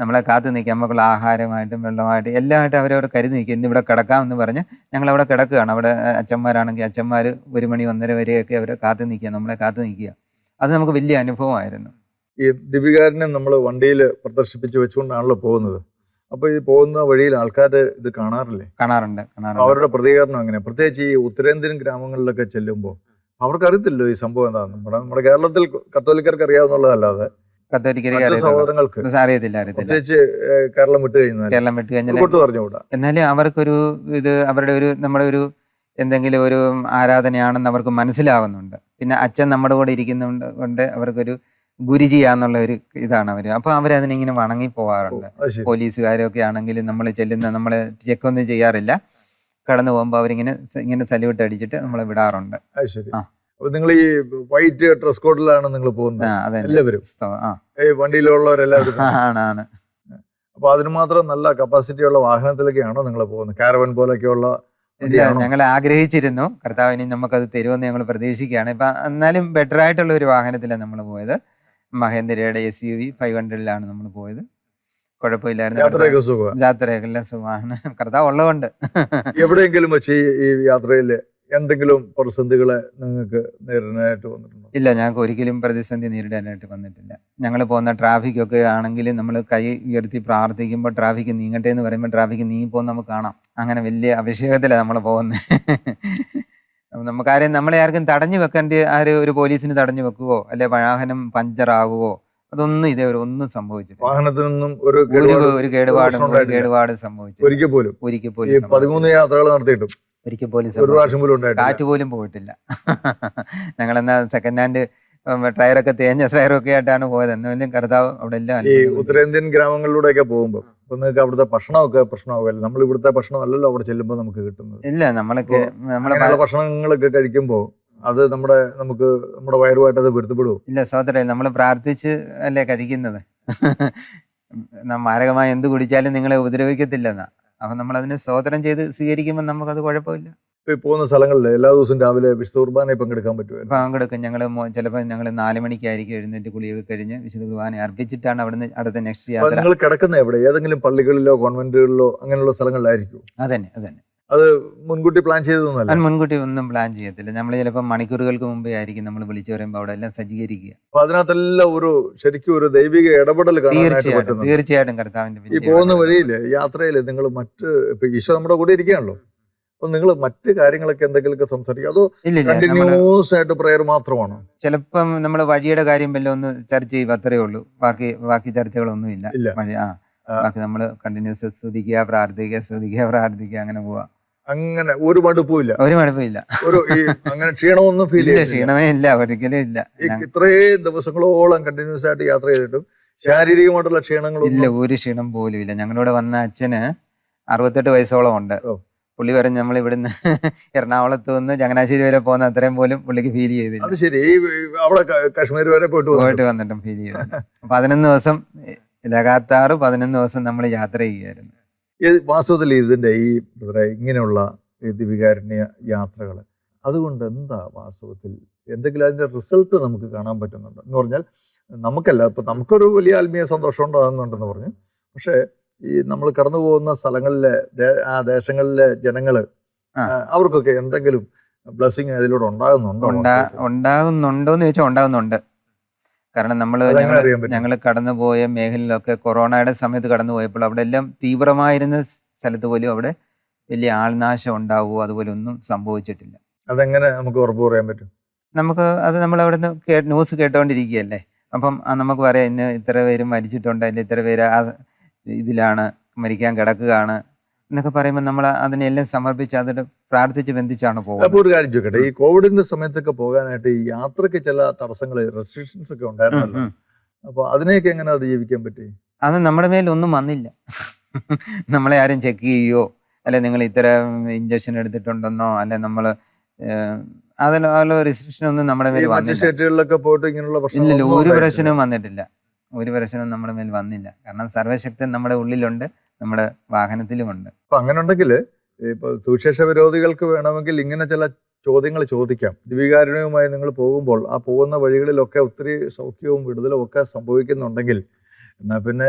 നമ്മളെ കാത്തു നിൽക്കുക. നമുക്കുള്ള ആഹാരമായിട്ടും വെള്ളമായിട്ടും എല്ലാമായിട്ടും അവരവിടെ കരുതി നിൽക്കുക. ഇന്നിവിടെ കിടക്കാം എന്ന് പറഞ്ഞ് ഞങ്ങൾ അവിടെ കിടക്കുകയാണ്. അവിടെ അച്ഛന്മാരാണെങ്കിൽ അച്ഛന്മാർ ഒരു മണി ഒന്നര വരെയൊക്കെ അവരെ കാത്തു നിൽക്കുക. നമ്മളെ കാത്തു നിൽക്കുക. അത് നമുക്ക് വലിയ അനുഭവമായിരുന്നു. ഈ ദിവ്യകാരനെ നമ്മൾ വണ്ടിയിൽ പ്രദർശിപ്പിച്ച് വെച്ചുകൊണ്ടാണല്ലോ പോകുന്നത്. അപ്പൊ ഈ പോകുന്ന വഴിയിൽ ആൾക്കാർ ഇത് കാണാറില്ലേ? കാണാറുണ്ട് കാണാറുണ്ട്. അവരുടെ പ്രതികരണം അങ്ങനെ പ്രത്യേകിച്ച് ഈ ഉത്തരേന്ത്യൻ ഗ്രാമങ്ങളിലൊക്കെ ചെല്ലുമ്പോൾ അവർക്ക് അറിയത്തില്ലോ ഈ സംഭവം എന്താണെന്ന്. നമ്മുടെ നമ്മുടെ കേരളത്തിൽ കത്തോലിക്കർക്ക് അറിയാവുന്നുള്ളതല്ലാതെ സഹോദരങ്ങൾക്ക് അറിയത്തില്ല അറിയത്തില്ല. പ്രത്യേകിച്ച് കേരളം വിട്ട് കഴിഞ്ഞാൽ കേരളം വിട്ട് കഴിഞ്ഞാൽ പറഞ്ഞുകൂടാ? എന്നാലും അവർക്കൊരു ഇത് അവരുടെ ഒരു നമ്മുടെ ഒരു എന്തെങ്കിലും ഒരു ആരാധനയാണെന്ന് അവർക്ക് മനസ്സിലാകുന്നുണ്ട് പിന്നെ അച്ഛൻ നമ്മുടെ കൂടെ ഇരിക്കുന്നുണ്ട് കൊണ്ട് അവർക്കൊരു ഗുരുജിയാന്നുള്ള ഒരു ഇതാണ് അവർ അപ്പോൾ അവരതിനിങ്ങനെ വണങ്ങി പോകാറുണ്ട് ശരി. പോലീസുകാരൊക്കെ ആണെങ്കിൽ നമ്മൾ ചെല്ലുന്ന നമ്മളെ ചെക്ക് ഒന്നും ചെയ്യാറില്ല. കടന്നു പോകുമ്പോൾ അവരിങ്ങനെ ഇങ്ങനെ സല്യൂട്ട് അടിച്ചിട്ട് നമ്മളെ വിടാറുണ്ട്. ആ. അപ്പൊ നിങ്ങൾ ഈ വൈറ്റ് ഡ്രസ് കോഡിലാണ് നിങ്ങൾ പോകുന്നത്? എല്ലാവരും? വണ്ടിയിലുള്ളവരെല്ലാവരും? ആണ് അപ്പൊ അതിന് മാത്രം നല്ല കപ്പാസിറ്റി ഉള്ള വാഹനത്തിലൊക്കെയാണോ നിങ്ങൾ പോകുന്നത്? കാരവൻ വണ്ടിയാണോ? ഞങ്ങൾ ആഗ്രഹിച്ചിരുന്നു. കർത്താവിനി നമുക്കത് തരുമെന്ന് ഞങ്ങൾ പ്രതീക്ഷിക്കുകയാണ്. ഇപ്പം എന്നാലും ബെറ്റർ ആയിട്ടുള്ള ഒരു വാഹനത്തിലാണ് നമ്മൾ പോയത്. മഹേന്ദ്രയുടെ എസ് യു വി ഫൈവ് ഹൺഡ്രഡിലാണ് നമ്മൾ പോയത്. കുഴപ്പമില്ലായിരുന്നു. യാത്രയൊക്കെ സുഖമാണ്. കർത്താവ്- കർത്താവ് ഉള്ളതുകൊണ്ട്. എവിടെയെങ്കിലും വെച്ച് ഈ- ഈ യാത്രയിൽ എന്തെങ്കിലും പ്രതിസന്ധികളെ നിങ്ങൾക്ക് നേരിടാനായിട്ട് വന്നിട്ടുണ്ടോ? ഇല്ല ഞങ്ങൾക്ക് ഒരിക്കലും പ്രതിസന്ധി നേരിടാനായിട്ട് വന്നിട്ടില്ല. ഞങ്ങൾ പോകുന്ന ട്രാഫിക് ഒക്കെ ആണെങ്കിൽ നമ്മൾ കൈ ഉയർത്തി പ്രാർത്ഥിക്കുമ്പോൾ ട്രാഫിക് നീങ്ങട്ടെ എന്ന് പറയുമ്പോൾ ട്രാഫിക് നീങ്ങി പോകുന്ന നമുക്ക് കാണാം. അങ്ങനെ വലിയ അഭിഷേകത്തിലാണ് നമ്മൾ പോകുന്നത് നമുക്ക് ആരെയും നമ്മളെ ആർക്കും തടഞ്ഞു വെക്കേണ്ട ആര് ഒരു പോലീസിന് തടഞ്ഞു വെക്കുവോ? അല്ലെ വാഹനം പഞ്ചർ ആകുവോ? അതൊന്നും ഇതേവരെ ഒന്നും സംഭവിച്ചിട്ടില്ല. വാഹനത്തിനൊന്നും ഒരു ഒരു കേടുപാട് കേടുപാടും സംഭവിച്ചില്ല ഒരിക്കൽ പോലും. ഒരിക്കൽ പോലും പതിമൂന്ന് യാത്രകൾ നടത്തിയിട്ടും ഒരിക്കൽ പോലും കാറ്റ് പോലും പോയിട്ടില്ല. ഞങ്ങൾ എന്നാ സെക്കൻഡ് ഹാൻഡ് ടയറൊക്കെ തേഞ്ഞ ടയറൊക്കെ ആയിട്ടാണ് പോയത്. എന്നാലും കർത്താവ് അവിടെ എല്ലാം ഈ. ഉത്തരേന്ത്യൻ ഗ്രാമങ്ങളിലൂടെയൊക്കെ പോകുമ്പോൾ അപ്പൊ നിങ്ങൾക്ക് അവിടുത്തെ ഭക്ഷണമൊക്കെ പ്രശ്നമാകുമല്ലോ നമ്മൾ ഇവിടുത്തെ ഭക്ഷണം അല്ലല്ലോ അവിടെ ചെല്ലുമ്പോൾ നമുക്ക് കിട്ടുന്നത്. ഇല്ല നമ്മളൊക്കെ നമ്മളെ ഭക്ഷണങ്ങളൊക്കെ കഴിക്കുമ്പോൾ അത് നമ്മുടെ നമുക്ക് നമ്മുടെ വയറുമായിട്ട് അത് പൊരുത്തപ്പെടുമോ ഇല്ല സഹോദര നമ്മൾ പ്രാർത്ഥിച്ച് അല്ലേ കഴിക്കുന്നത്? മാരകമായി എന്ത് കുടിച്ചാലും നിങ്ങളെ ഉപദ്രവിക്കത്തില്ലെന്നാ. അപ്പൊ നമ്മൾ അതിനെ സ്വാതന്ത്ര്യം ചെയ്ത് സ്വീകരിക്കുമ്പോൾ നമുക്കത് കുഴപ്പമില്ല. പോകുന്ന സ്ഥലങ്ങളിൽ എല്ലാ ദിവസവും രാവിലെ വിശുദ്ധ കുർബാനയിൽ പങ്കെടുക്കാൻ പറ്റുമോ പങ്കെടുക്കും. ഞങ്ങൾ ചിലപ്പോൾ ഞങ്ങൾ നാല് മണിക്കായിരിക്കും എഴുന്നേറ്റ് കുളിയൊക്കെ കഴിഞ്ഞ് വിശുദ്ധ കുർബാന അർപ്പിച്ചിട്ടാണ് അവിടുന്ന് അടുത്ത നെക്സ്റ്റ് യാത്ര. നിങ്ങൾ കിടക്കുന്ന എവിടെ? ഏതെങ്കിലും പള്ളികളിലോ കോൺവെന്റുകളിലോ അങ്ങനെയുള്ള സ്ഥലങ്ങളിലായിരിക്കും അതന്നെ അതന്നെ. അത് മുൻകൂട്ടി പ്ലാൻ ചെയ്തതൊന്നുമല്ല? അത് മുൻകൂട്ടി ഒന്നും പ്ലാൻ ചെയ്യത്തില്ല. നമ്മൾ ചിലപ്പോൾ മണിക്കൂറുകൾക്ക് മുമ്പേ ആയിരിക്കും നമ്മൾ വിളിച്ചു പറയുമ്പോൾ അവിടെ എല്ലാം സജ്ജീകരിക്കുക. അപ്പൊ അതിനകത്തെല്ലാം ഒരു ശരിക്കും ഒരു ദൈവിക ഇടപെടൽ തീർച്ചയായിട്ടും തീർച്ചയായിട്ടും കർത്താവിന്റെ ഈ പോകുന്ന വഴിയിൽ യാത്രയിൽ നിങ്ങൾ മറ്റ് ഇപ്പൊ ഈശോ നമ്മുടെ കൂടെ ഇരിക്കുകയാണല്ലോ. അപ്പൊ നിങ്ങൾ മറ്റു കാര്യങ്ങളൊക്കെ എന്തെങ്കിലുമൊക്കെ സംസാരിക്കുക. അതോ കണ്ടിന്യൂസ് ആയിട്ട് പ്രയർ മാത്രമാണോ? ചിലപ്പം നമ്മൾ വഴിയുടെ കാര്യം വല്ല ഒന്ന് ചർച്ച ചെയ്യും അത്രേ ഉള്ളൂ. ബാക്കി ബാക്കി ചർച്ചകളൊന്നും ഇല്ല. ആ. ബാക്കി നമ്മൾ കണ്ടിന്യൂസ് സ്തുതിക്കുക പ്രാർത്ഥിക്കുക സ്തുതിക്കുക പ്രാർത്ഥിക്കുക അങ്ങനെ പോവാ. അങ്ങനെ ഒരു മടുപ്പുമില്ല ഒരു മടുപ്പില്ല ഒരു ഈ അങ്ങനെ ക്ഷീണമൊന്നും ഫീൽ ചെയ്യില്ല ക്ഷീണമേ ഇല്ല ഒരിക്കലും ഇല്ല. ഇത്രയും ദിവസങ്ങളോളം കണ്ടിന്യൂസ് ആയിട്ട് യാത്ര ചെയ്തിട്ടും ശാരീരികമായിട്ടുള്ള ഇല്ല ഒരു ക്ഷീണം പോലും ഇല്ല. ഞങ്ങളുടെ വന്ന അച്ഛന് അറുപത്തെട്ട് വയസ്സോളം ഉണ്ട്. പുള്ളി പറഞ്ഞ് നമ്മൾ ഇവിടുന്ന് എറണാകുളത്ത് നിന്ന് ചങ്ങനാശ്ശേരി വരെ പോകുന്ന അത്രയും പോലും പുള്ളിക്ക് ഫീൽ ചെയ്തില്ല. അത് ശരി. അവിടെ കാശ്മീർ വരെ പോയിട്ട് പോയിട്ട് വന്നിട്ടും ഫീൽ ചെയ്തു പതിനൊന്ന് ദിവസം ലഗാത്താറ് പതിനൊന്ന് ദിവസം നമ്മൾ യാത്ര ചെയ്യുമായിരുന്നു വാസ്തവത്തിൽ ഇതിന്റെ ഈ എന്താ പറയുക ഇങ്ങനെയുള്ള ഈ ദിവികാരുണ്യ യാത്രകൾ അതുകൊണ്ട് എന്താ വാസ്തവത്തിൽ എന്തെങ്കിലും അതിന്റെ റിസൾട്ട് നമുക്ക് കാണാൻ പറ്റുന്നുണ്ട്? എന്ന് പറഞ്ഞാൽ നമുക്കല്ല ഇപ്പം നമുക്കൊരു വലിയ ആത്മീയ സന്തോഷം ഉണ്ടാകുന്നുണ്ടെന്ന് പറഞ്ഞു. പക്ഷേ ഈ നമ്മൾ കടന്നു പോകുന്ന സ്ഥലങ്ങളിലെ ആ ദേശങ്ങളിലെ. ആ, അവർക്കൊക്കെ എന്തെങ്കിലും ബ്ലെസ്സിങ് അതിലൂടെ ഉണ്ടാകുന്നുണ്ടോ? ഉണ്ടാകുന്നുണ്ടോ എന്ന് ഉണ്ടാകുന്നുണ്ടോന്ന് ചോദിച്ചാൽ ഉണ്ടാകുന്നുണ്ട്. കാരണം നമ്മൾ ഞങ്ങൾ കടന്നുപോയ മേഖലയിലൊക്കെ കൊറോണയുടെ സമയത്ത് കടന്നു പോയപ്പോൾ അവിടെ എല്ലാം തീവ്രമായിരുന്ന സ്ഥലത്ത് പോലും അവിടെ വലിയ ആൾനാശം ഉണ്ടാകുമോ അതുപോലെ ഒന്നും സംഭവിച്ചിട്ടില്ല. അതെങ്ങനെ നമുക്ക് ഉറപ്പ് പറയാൻ പറ്റും? നമുക്ക് അത് നമ്മൾ അവിടെ നിന്ന് ന്യൂസ് കേട്ടോണ്ടിരിക്കുകയല്ലേ? അപ്പം നമുക്ക് പറയാം ഇന്ന് ഇത്ര പേര് മരിച്ചിട്ടുണ്ട് അല്ലെങ്കിൽ ഇത്ര പേര് ആ ഇതിലാണ് മരിക്കാൻ കിടക്കുകയാണ് എന്നൊക്കെ പറയുമ്പോൾ നമ്മൾ അതിനെല്ലാം സമർപ്പിച്ച് അതിന് പ്രാർത്ഥിച്ച് ബന്ധിച്ചാണ് പോകുന്നത്. അപ്പോൾ ഒരു കാര്യം ചോദിക്കട്ടെ. ഈ കോവിഡിന്റെ സമയത്തൊക്കെ പോകാനായിട്ട് ഈ യാത്രയ്ക്ക് ചില തടസ്സങ്ങൾ റെസ്ട്രിക്ഷൻസ് ഒക്കെ ഉണ്ടായിരുന്നല്ലോ. അപ്പോൾ അപ്പൊ അതിനെയൊക്കെ എങ്ങനെ അതിജീവിക്കാൻ പറ്റി? അത് നമ്മുടെ മേലൊന്നും വന്നില്ല. നമ്മളെ ആരും ചെക്ക് ചെയ്യോ? അല്ലെ നിങ്ങൾ ഇത്തരം ഇഞ്ചക്ഷൻ എടുത്തിട്ടുണ്ടെന്നോ? അല്ലെ നമ്മൾ അതിനുള്ള റെസ്ട്രിക്ഷൻ ഒന്നും നമ്മുടെ മേൽ വന്നില്ല. പോയിട്ട് ഇങ്ങനെയുള്ള പ്രശ്നം ഇല്ല ഒരു പ്രശ്നവും വന്നിട്ടില്ല. ഒരു പ്രശ്നവും നമ്മുടെ മേൽ വന്നില്ല. കാരണം സർവശക്തൻ നമ്മുടെ ഉള്ളിലുണ്ട്. നമ്മുടെ വാഹനത്തിലുമുണ്ട്. അപ്പൊ അങ്ങനെ ഉണ്ടെങ്കിൽ ഇപ്പൊ സുവിശേഷ വിരോധികൾക്ക് വേണമെങ്കിൽ ഇങ്ങനെ ചില ചോദ്യങ്ങൾ ചോദിക്കാം. ദിവികാരുണ്യവുമായി നിങ്ങൾ പോകുമ്പോൾ ആ പോകുന്ന വഴികളിലൊക്കെ ഒത്തിരി സൗഖ്യവും വിടുതലും ഒക്കെ സംഭവിക്കുന്നുണ്ടെങ്കിൽ എന്നാ പിന്നെ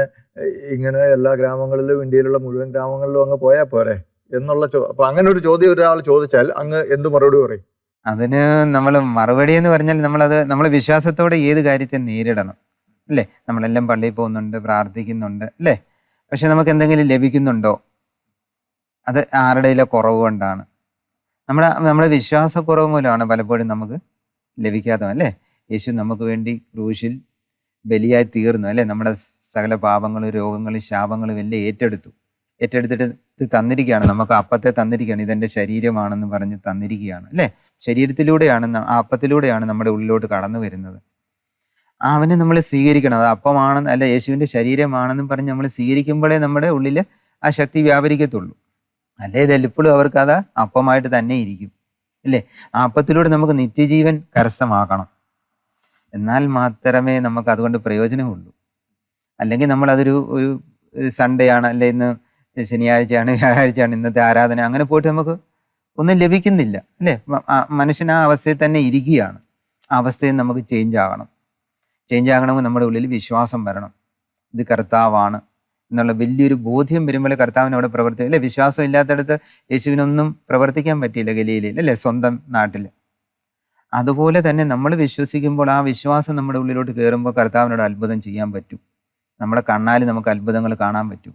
ഇങ്ങനെ എല്ലാ ഗ്രാമങ്ങളിലും ഇന്ത്യയിലുള്ള മുഴുവൻ ഗ്രാമങ്ങളിലും അങ്ങ് പോയാൽ പോരെ എന്നുള്ള ചോ അപ്പൊ അങ്ങനെ ഒരു ചോദ്യം ഒരാൾ ചോദിച്ചാൽ അങ്ങ് എന്ത് മറുപടി പറയും? അതിന് നമ്മൾ മറുപടി എന്ന് പറഞ്ഞാൽ നമ്മളത് നമ്മൾ വിശ്വാസത്തോടെ ഏത് കാര്യത്തെ നേരിടണം അല്ലേ? നമ്മളെല്ലാം പള്ളിയിൽ പോകുന്നുണ്ട് പ്രാർത്ഥിക്കുന്നുണ്ട് അല്ലേ? പക്ഷെ നമുക്ക് എന്തെങ്കിലും ലഭിക്കുന്നുണ്ടോ? അത് ആരുടെയിലെ കുറവ് കൊണ്ടാണ്. നമ്മുടെ നമ്മുടെ വിശ്വാസക്കുറവ് മൂലമാണ് പലപ്പോഴും നമുക്ക് ലഭിക്കാത്തത് അല്ലേ യേശു നമുക്ക് വേണ്ടി ക്രൂശിൽ ബലിയായി തീർന്നു അല്ലേ? നമ്മുടെ സകല പാപങ്ങളും രോഗങ്ങളും ശാപങ്ങളും എല്ലാം ഏറ്റെടുത്തു. ഏറ്റെടുത്തിട്ട് ഇത് തന്നിരിക്കുകയാണ്. നമുക്ക് അപ്പത്തെ തന്നിരിക്കുകയാണ്. ഇതെന്റെ ശരീരമാണെന്ന് പറഞ്ഞ് തന്നിരിക്കുകയാണ് അല്ലേ? ശരീരത്തിലൂടെയാണ് ആ അപ്പത്തിലൂടെയാണ് നമ്മുടെ ഉള്ളിലോട്ട് കടന്നു വരുന്നത്. അവനെ നമ്മൾ സ്വീകരിക്കണം. അത് അപ്പമാണെന്ന് അല്ല യേശുവിന്റെ ശരീരമാണെന്നും പറഞ്ഞ് നമ്മൾ സ്വീകരിക്കുമ്പോഴേ നമ്മുടെ ഉള്ളിൽ ആ ശക്തി വ്യാപരിക്കത്തുള്ളൂ. അല്ലേ? ഇതെല്ലപ്പോഴും അവർക്ക് അത് അപ്പമായിട്ട് തന്നെ ഇരിക്കും. അല്ലേ? ആ അപ്പത്തിലൂടെ നമുക്ക് നിത്യജീവൻ കരസ്ഥമാക്കണം എന്നാൽ മാത്രമേ നമുക്ക് അതുകൊണ്ട് പ്രയോജനമുള്ളൂ. അല്ലെങ്കിൽ നമ്മൾ അതൊരു ഒരു സൺഡേ ആണ് അല്ലെ ഇന്ന് ശനിയാഴ്ചയാണ് വ്യാഴാഴ്ചയാണ് ഇന്നത്തെ ആരാധന അങ്ങനെ പോയിട്ട് നമുക്ക് ഒന്നും ലഭിക്കുന്നില്ല. അല്ലേ? മനുഷ്യൻ ആ അവസ്ഥയിൽ തന്നെ ഇരിക്കുകയാണ്. ആ അവസ്ഥയിൽ നമുക്ക് ചേഞ്ച് ആകണം. ചേഞ്ച് ആകണമെങ്കിൽ നമ്മുടെ ഉള്ളിൽ വിശ്വാസം വരണം. ഇത് കർത്താവാണ് എന്നുള്ള വലിയൊരു ബോധ്യം വരുമ്പോൾ കർത്താവിന് അവിടെ പ്രവർത്തിക്കും അല്ലെ? വിശ്വാസം ഇല്ലാത്തടത്ത് യേശുവിനൊന്നും പ്രവർത്തിക്കാൻ പറ്റിയില്ല ഗലീലയിൽ അല്ലെ? സ്വന്തം നാട്ടിൽ. അതുപോലെ തന്നെ നമ്മൾ വിശ്വസിക്കുമ്പോൾ ആ വിശ്വാസം നമ്മുടെ ഉള്ളിലോട്ട് കയറുമ്പോൾ കർത്താവിനോട് അത്ഭുതം ചെയ്യാൻ പറ്റും. നമ്മുടെ കണ്ണാൽ നമുക്ക് അത്ഭുതങ്ങൾ കാണാൻ പറ്റും.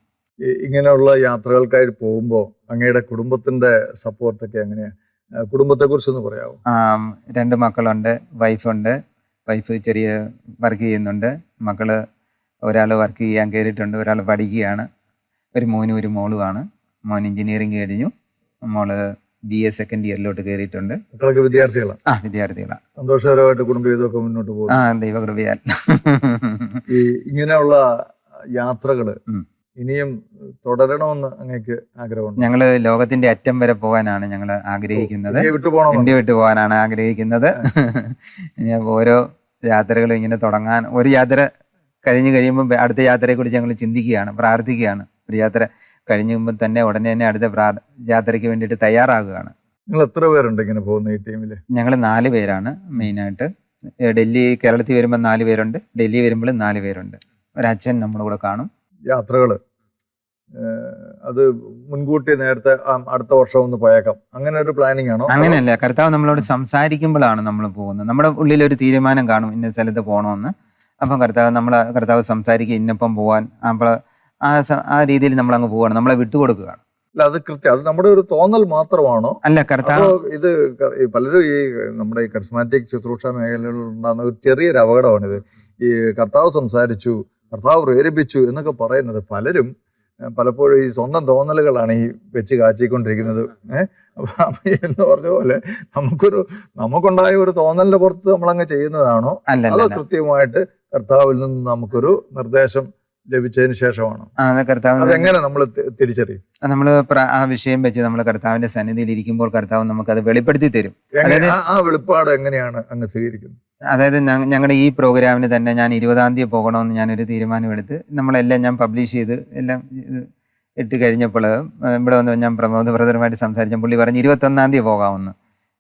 ഇങ്ങനെയുള്ള യാത്രകൾക്കായി പോകുമ്പോൾ അങ്ങയുടെ കുടുംബത്തിന്റെ സപ്പോർട്ടൊക്കെ എങ്ങനെയാണ് കുടുംബത്തെ കുറിച്ചൊന്ന് പറയാമോ രണ്ട് മക്കളുണ്ട് വൈഫുണ്ട് വൈഫ് ചെറിയ വർക്ക് ചെയ്യുന്നുണ്ട്. മക്കൾ ഒരാൾ വർക്ക് ചെയ്യാൻ കയറിയിട്ടുണ്ട് ഒരാൾ പഠിക്കുകയാണ്. ഒരു മോനും ഒരു മോളുമാണ്. മോൻ എഞ്ചിനീയറിംഗ് കഴിഞ്ഞു. മോൾ ബി എ സെക്കൻഡ് ഇയറിലോട്ട് കയറിയിട്ടുണ്ട് വിദ്യാർത്ഥികളാണ് ആ വിദ്യാർത്ഥികളാണ് സന്തോഷകരമായിട്ട് കുടുംബജീവിതമൊക്കെ മുന്നോട്ട് പോകും ആ ദൈവകൃപയാൽ. ഈ ഇങ്ങനെയുള്ള യാത്രകൾ. ഇനിയും തുടരണമെന്ന് അങ്ങേക്ക് ആഗ്രഹമുണ്ട്. ഞങ്ങൾ ലോകത്തിന്റെ അറ്റം വരെ പോകാനാണ് ഞങ്ങൾ ആഗ്രഹിക്കുന്നത്. ഇന്ത്യ വിട്ടു പോകാനാണ് ആഗ്രഹിക്കുന്നത്. ഓരോ യാത്രകളും ഇങ്ങനെ തുടങ്ങാൻ ഒരു യാത്ര കഴിഞ്ഞു കഴിയുമ്പോൾ അടുത്ത യാത്രയെ കുറിച്ച് ഞങ്ങൾ ചിന്തിക്കുകയാണ് പ്രാർത്ഥിക്കുകയാണ്. ഒരു യാത്ര കഴിഞ്ഞുമ്പോൾ തന്നെ ഉടനെ തന്നെ അടുത്ത യാത്രയ്ക്ക് വേണ്ടിയിട്ട് തയ്യാറാകുകയാണ്. നിങ്ങൾ എത്ര പേരുണ്ട് ഇങ്ങനെ പോകുന്ന ഈ ടീമിൽ ഞങ്ങൾ നാല് പേരാണ് മെയിനായിട്ട്. ഡൽഹി കേരളത്തിൽ വരുമ്പോൾ നാല് പേരുണ്ട് ഡൽഹി വരുമ്പോൾ നാല് പേരുണ്ട്. ഒരച്ഛൻ നമ്മുടെ കൂടെ കാണും യാത്രകൾ. ഏഹ് അത് മുൻകൂട്ടി നേരത്തെ അടുത്ത വർഷം ഒന്ന് പോയേക്കാം. അങ്ങനെ ഒരു പ്ലാനിങ് ആണോ? അങ്ങനെയല്ല. കർത്താവ് നമ്മളോട് സംസാരിക്കുമ്പോഴാണ് നമ്മൾ പോകുന്നത്. നമ്മുടെ ഉള്ളിൽ ഒരു തീരുമാനം കാണും ഇന്ന സ്ഥലത്ത് പോകണമെന്ന് അപ്പം കർത്താവ് നമ്മൾ കർത്താവ് സംസാരിക്കുക ഇന്നപ്പം പോകാൻ അപ്പോൾ ആ ആ രീതിയിൽ നമ്മൾ അങ്ങ് പോവാണ്. നമ്മളെ വിട്ടുകൊടുക്കുകയാണ്. അല്ല അത് കൃത്യം. അത് നമ്മുടെ ഒരു തോന്നൽ മാത്രമാണോ? അല്ല കർത്താവ് ഇത് പലരും ഈ നമ്മുടെ ഈ കർസ്മാറ്റിക് ശുശ്രൂഷ മേഖലകളിൽ ഉണ്ടാകുന്ന ഒരു ചെറിയൊരു അപകടമാണിത്. ഈ കർത്താവ് സംസാരിച്ചു കർത്താവ് പ്രേരിപ്പിച്ചു എന്നൊക്കെ പറയുന്നത് പലരും പലപ്പോഴും ഈ സ്വന്തം തോന്നലുകളാണ് ഈ വെച്ച് കാച്ചിക്കൊണ്ടിരിക്കുന്നത്. ഏഹ് അപ്പൊ എന്ന് പറഞ്ഞ പോലെ നമുക്കൊരു നമുക്കുണ്ടായ ഒരു തോന്നലിന്റെ പുറത്ത് നമ്മളങ്ങ് ചെയ്യുന്നതാണോ? അല്ല അതോ കൃത്യമായിട്ട് കർത്താവിൽ നിന്ന് നമുക്കൊരു നിർദ്ദേശം ലഭിച്ചതിന് ശേഷമാണോ? അതെങ്ങനെ നമ്മൾ തിരിച്ചറിയും? നമ്മൾ ആ വിഷയം വെച്ച് നമ്മൾ കർത്താവിന്റെ സന്നിധിയിൽ ഇരിക്കുമ്പോൾ കർത്താവ് നമുക്ക് അത് വെളിപ്പെടുത്തി തരും. ആ വെളിപ്പാട് എങ്ങനെയാണ് അങ്ങ് സ്വീകരിക്കുന്നത്? അതായത് ഞങ്ങളുടെ ഈ പ്രോഗ്രാമിന് തന്നെ ഞാൻ ഇരുപതാം തീയതി പോകണമെന്ന് ഞാനൊരു തീരുമാനമെടുത്ത് നമ്മളെല്ലാം ഞാൻ പബ്ലിഷ് ചെയ്ത് എല്ലാം ഇത് ഇട്ട് കഴിഞ്ഞപ്പോൾ ഇവിടെ വന്ന് ഞാൻ പ്രമോദ് ബ്രദറുമായിട്ട് സംസാരിച്ചു പുള്ളി പറഞ്ഞു ഇരുപത്തൊന്നാം തീയതി പോകാമെന്ന്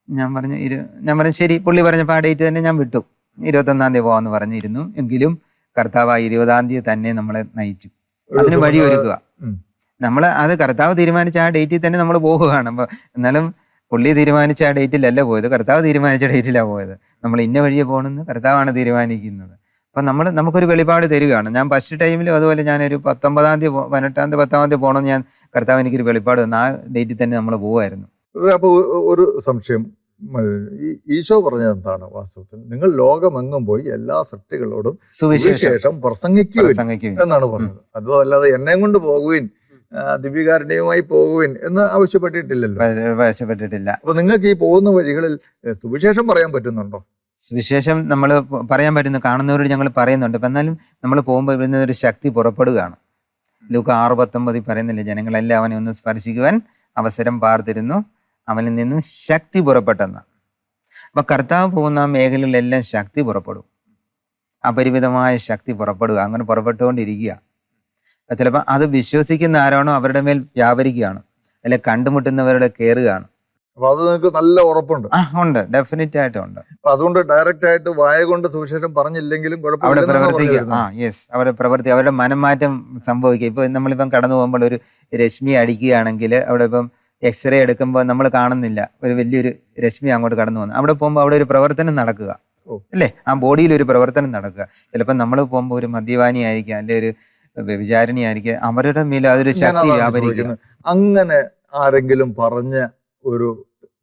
ഞാൻ പറഞ്ഞു ഇരു ഞാൻ പറഞ്ഞു ശരി പുള്ളി പറഞ്ഞപ്പോൾ ആ ഡേറ്റ് തന്നെ ഞാൻ വിട്ടു. ഇരുപത്തൊന്നാം തീയതി പോകാമെന്ന് പറഞ്ഞിരുന്നു എങ്കിലും കർത്താവ് ആ ഇരുപതാം തീയതി തന്നെ നമ്മളെ നയിച്ചു. അതിന് വഴിയൊരുക്കുക വഴി നമ്മൾ- ഒരുക്കുക. നമ്മൾ അത് കർത്താവ് തീരുമാനിച്ച ആ ഡേറ്റിൽ തന്നെ നമ്മൾ പോവുകയാണ്. അപ്പോൾ എന്നാലും പുള്ളി തീരുമാനിച്ച ആ ഡേറ്റിലല്ല പോയത്. കർത്താവ് തീരുമാനിച്ച ഡേറ്റിലാണ് പോയത്. നമ്മൾ ഇന്ന വഴിയെ പോകണമെന്ന് കർത്താവാണ് തീരുമാനിക്കുന്നത്. അപ്പം നമ്മൾ നമുക്കൊരു വെളിപാട് തരികയാണ്. ഞാൻ ഫസ്റ്റ് ടൈമിലും അതുപോലെ ഞാനൊരു പത്തൊമ്പതാം തീയതി പതിനെട്ടാം തീയതി പത്താം തീയതി പോകണമെന്ന് ഞാൻ കർത്താവ് എനിക്കൊരു വെളിപാട് തന്നു. ആ ഡേറ്റിൽ തന്നെ നമ്മൾ പോകുമായിരുന്നു അപ്പോൾ ഒരു സംശയം ഈശോ പറഞ്ഞത് എന്താണ് വാസ്തവത്തിൽ? നിങ്ങൾ ലോകമെങ്ങും പോയി എല്ലാ സൃഷ്ടികളോടും സുവിശേഷം പ്രസംഗിക്കുക എന്നാണ് പറഞ്ഞത്. അതല്ലാതെ എന്നെയും കൊണ്ട് ആ, ദിവ്യകാരുണ്യവുമായി പോകുവിൻ എന്ന് ആവശ്യപ്പെട്ടിട്ടില്ലല്ലോ. ആവശ്യപ്പെട്ടിട്ടില്ല അപ്പൊ നിങ്ങൾക്ക് ഈ പോകുന്ന വഴികളിൽ സുവിശേഷം പറയാൻ പറ്റുന്നുണ്ടോ? സുവിശേഷം നമ്മൾ പറയാൻ പറ്റുന്നു കാണുന്നവരോട് ഞങ്ങൾ പറയുന്നുണ്ട്. അപ്പം എന്നാലും നമ്മൾ പോകുമ്പോൾ ഇവിടുന്ന് ഒരു ശക്തി പുറപ്പെടുകയാണ്. ലൂക്ക ആറ് പത്തൊമ്പതിൽ പറയുന്നില്ല ജനങ്ങളെല്ലാം അവനെ ഒന്ന് സ്പർശിക്കുവാൻ അവസരം പാർത്തിരുന്നു. അവനിൽ നിന്നും ശക്തി പുറപ്പെട്ടെന്ന്. അപ്പൊ കർത്താവ് പോകുന്ന ആ മേഖലകളിലെല്ലാം ശക്തി പുറപ്പെടും. അപരിമിതമായ ശക്തി പുറപ്പെടുക. അങ്ങനെ പുറപ്പെട്ടുകൊണ്ടിരിക്കുക. ചിലപ്പോൾ അത് വിശ്വസിക്കുന്ന ആരാണോ അവരുടെ മേൽ വ്യാപരിക്കുകയാണ്. അല്ലെ കണ്ടുമുട്ടുന്നവരുടെ കയറുകയാണ് അപ്പൊ അത് നിങ്ങൾക്ക് നല്ല ഉറപ്പുണ്ട്. ആ ഉണ്ട്. ഡെഫിനറ്റ് ആയിട്ട് ഉണ്ട്. അതുകൊണ്ട് ഡയറക്റ്റ് ആയിട്ട് വായ കൊണ്ട് സുവിശേഷം പറഞ്ഞില്ലെങ്കിലും അവിടെ പ്രവൃത്തി പറഞ്ഞു പ്രവർത്തിക്കുക ആ യെസ് അവരുടെ പ്രവർത്തി അവരുടെ മനംമാറ്റം സംഭവിക്കുക ഇപ്പൊ നമ്മളിപ്പം കടന്നു പോകുമ്പോൾ ഒരു രശ്മി അടിക്കുകയാണെങ്കിൽ അവിടെ ഇപ്പം എക്സ്റേ എടുക്കുമ്പോൾ നമ്മൾ കാണുന്നില്ല. ഒരു വലിയൊരു രശ്മി അങ്ങോട്ട് കടന്നു വന്നു. അവിടെ പോകുമ്പോൾ അവിടെ ഒരു പ്രവർത്തനം നടക്കുക. അല്ലേ? ആ ബോഡിയിൽ ഒരു പ്രവർത്തനം നടക്കുക. ചിലപ്പോൾ നമ്മൾ പോകുമ്പോൾ ഒരു മദ്യപാനി ആയിരിക്കാം. അല്ലെ ഒരു വ്യഭിചാരിണി ആയിരിക്കാം അവരുടെ മേൽ അതൊരു ശക്തി വ്യാപരിക്കുന്നു അങ്ങനെ ആരെങ്കിലും പറഞ്ഞ ഒരു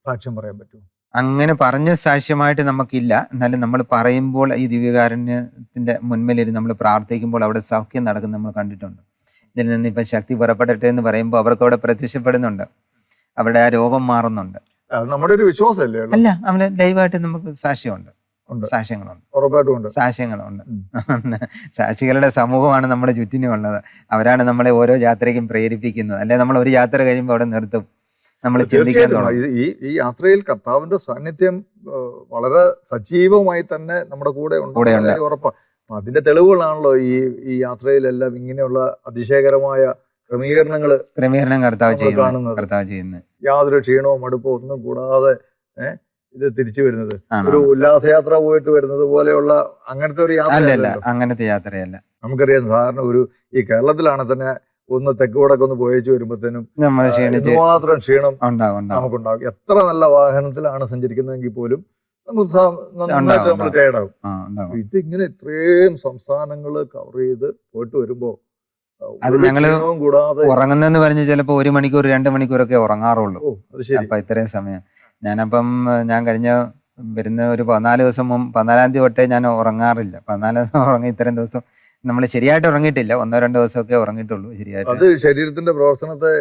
സാക്ഷ്യം പറയാൻ പറ്റുമോ? അങ്ങനെ പറഞ്ഞ സാക്ഷ്യമായിട്ട് നമുക്കില്ല. എന്നാലും നമ്മൾ പറയുമ്പോൾ ഈ ദിവ്യകാരുണ്യത്തിന്റെ മുൻപിലിരുന്ന് നമ്മൾ പ്രാർത്ഥിക്കുമ്പോൾ അവിടെ സൗഖ്യം നടക്കുന്ന നമ്മൾ കണ്ടിട്ടുണ്ട്. ഇതിൽ നിന്ന് ഇപ്പം ശക്തി പുറപ്പെടട്ടെ എന്ന് പറയുമ്പോൾ അവർക്ക് അവിടെ പ്രത്യക്ഷപ്പെടുന്നുണ്ട്. അവരുടെ ആ രോഗം മാറുന്നുണ്ട്. നമ്മുടെ ഒരു വിശ്വാസമല്ലേ അല്ല അവന് ലൈവായിട്ട് നമുക്ക് സാക്ഷ്യമുണ്ട്. സാക്ഷ്യങ്ങളുണ്ട്. ഉറപ്പായിട്ടും സാക്ഷ്യങ്ങളുണ്ട്. സാക്ഷികളുടെ സമൂഹമാണ് നമ്മുടെ ചുറ്റിനുമുള്ളത് അവരാണ് നമ്മളെ ഓരോ യാത്രയ്ക്കും പ്രേരിപ്പിക്കുന്നത്. അല്ലെ നമ്മൾ ഒരു യാത്ര കഴിയുമ്പോൾ അവിടെ നിർത്തും. നമ്മൾ ചിന്തിക്കാൻ ഈ ഈ യാത്രയിൽ കർത്താവിന്റെ സാന്നിധ്യം വളരെ സജീവമായി തന്നെ നമ്മുടെ കൂടെ ഉണ്ട്. കൂടെ എന്നുള്ള ഉണ്ട്. കാര്യം ഉറപ്പാ. അപ്പൊ അതിന്റെ തെളിവുകളാണല്ലോ ഈ ഈ യാത്രയിലെല്ലാം ഇങ്ങനെയുള്ള അതിശയകരമായ ക്രമീകരണങ്ങൾ ക്രമീകരണം കർത്താവ് ചെയ്യുന്നു. ചെയ്യുന്നത് കർത്താവ് ചെയ്യുന്നത് യാതൊരു ക്ഷീണവും മടുപ്പോ ഒന്നും കൂടാതെ ഏഹ് ഇത് തിരിച്ചു വരുന്നത്. ഒരു ഉല്ലാസയാത്ര പോയിട്ട് വരുന്നത് പോലെയുള്ള അങ്ങനത്തെ ഒരു യാത്ര അല്ലല്ല. അങ്ങനത്തെ യാത്രയല്ല. നമുക്കറിയാം സാധാരണ ഒരു ഈ കേരളത്തിലാണ് തന്നെ ഒന്ന് തെക്ക് വടക്ക് ഒന്ന് പോയേച്ചു വരുമ്പോഴത്തേനും എന്തുമാത്രം ക്ഷീണം നമുക്കുണ്ടാകും എത്ര നല്ല വാഹനത്തിലാണ് സഞ്ചരിക്കുന്നതെങ്കിൽ പോലും നമുക്ക് നന്നായിട്ട് നമ്മൾ ഉണ്ടാവും. ടയർഡാകും ആ ഉണ്ടാകും ഇത് ഇങ്ങനെ ഇത്രയും സംസ്ഥാനങ്ങൾ കവർ ചെയ്ത് പോയിട്ട് വരുമ്പോ അത് ഞങ്ങൾ ഉറങ്ങുന്നെന്ന് പറഞ്ഞ് ചിലപ്പോ ഒരു മണിക്കൂർ രണ്ട് മണിക്കൂറൊക്കെ ഉറങ്ങാറുള്ളൂ. അപ്പൊ ഇത്രയും സമയം. ഞാനപ്പം ഞാൻ കഴിഞ്ഞ വരുന്ന ഒരു പതിനാല് ദിവസം മുമ്പ് പതിനാലാം തീയതി തൊട്ടേ ഞാൻ ഉറങ്ങാറില്ല. പതിനാല് ദിവസം ഉറങ്ങി ഇത്രയും ദിവസം നമ്മൾ ശരിയായിട്ട് ഉറങ്ങിയിട്ടില്ല. ഒന്നോ രണ്ടോ ദിവസമൊക്കെ ഉറങ്ങിയിട്ടുള്ളൂ ശരിയായിട്ട്. അത് ശരീരത്തിന്റെ പ്രവർത്തനത്തെ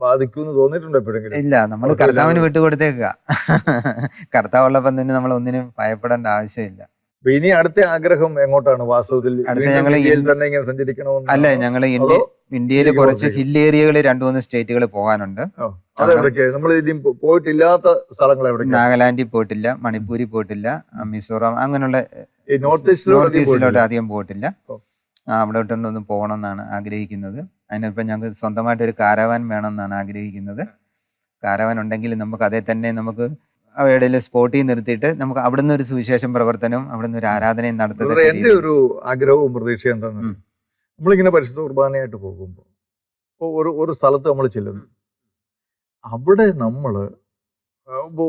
ബാധിക്കുമെന്ന് തോന്നിയിട്ടുണ്ട് എപ്പോഴെങ്കിലും? ഇല്ല നമ്മൾ. കർത്താവിന് വിട്ടുകൊടുത്തേക്കുക. കർത്താവുള്ളപ്പം തന്നെ നമ്മൾ ഒന്നിനും ഭയപ്പെടേണ്ട ആവശ്യമില്ല. ഇനി അടുത്ത ആഗ്രഹം എങ്ങോട്ടാണ് വാസ്തവത്തിൽ? അടുത്ത ഞങ്ങൾ ഞങ്ങൾ ഇന്ത്യയിൽ തന്നെ ഇങ്ങനെ സഞ്ചരിക്കണമെന്ന് അല്ല ഞങ്ങൾ ഇന്ത്യ ഇന്ത്യയിൽ കുറച്ച്? ഹിൽ ഏരിയകൾ രണ്ടു മൂന്ന് സ്റ്റേറ്റുകൾ പോകാനുണ്ട്. അതെവിടേക്ക് നമ്മൾ പോയിട്ടില്ലാത്ത സ്ഥലങ്ങൾ എവിടെ നാഗാലാൻഡിൽ പോയിട്ടില്ല മണിപ്പൂരിൽ പോയിട്ടില്ല മിസോറാം അങ്ങനെയുള്ള നോർത്ത് നോർത്ത് ഈസ്റ്റിലോട്ട് പോയിട്ടില്ല. അധികം പോയിട്ടില്ല. അവിടോട്ടൊന്ന് പോകണം എന്നാണ് ആഗ്രഹിക്കുന്നത്. അതിനിപ്പം ഞങ്ങൾക്ക് സ്വന്തമായിട്ട് ഒരു കാരവാൻ വേണമെന്നാണ് ആഗ്രഹിക്കുന്നത്. കാരവാൻ ഉണ്ടെങ്കിൽ നമുക്ക് അതേ തന്നെ നമുക്ക് എവിടെയെങ്കിലും സ്പോട്ടിൽ നിർത്തിയിട്ട് നമുക്ക് അവിടുന്ന് ഒരു സുവിശേഷം പ്രവർത്തനവും അവിടുന്ന് ഒരു ആരാധനയും നടത്തുന്നത് നടത്തുന്ന എന്റെ ഒരു ആഗ്രഹവും പ്രതീക്ഷയും എന്താണെന്ന്. നമ്മളിങ്ങനെ പരിശുദ്ധ കുർബാനയായിട്ട് പോകുമ്പോൾ ഇപ്പോൾ ഒരു ഒരു സ്ഥലത്ത് നമ്മൾ ചെല്ലുന്നു. അവിടെ നമ്മൾ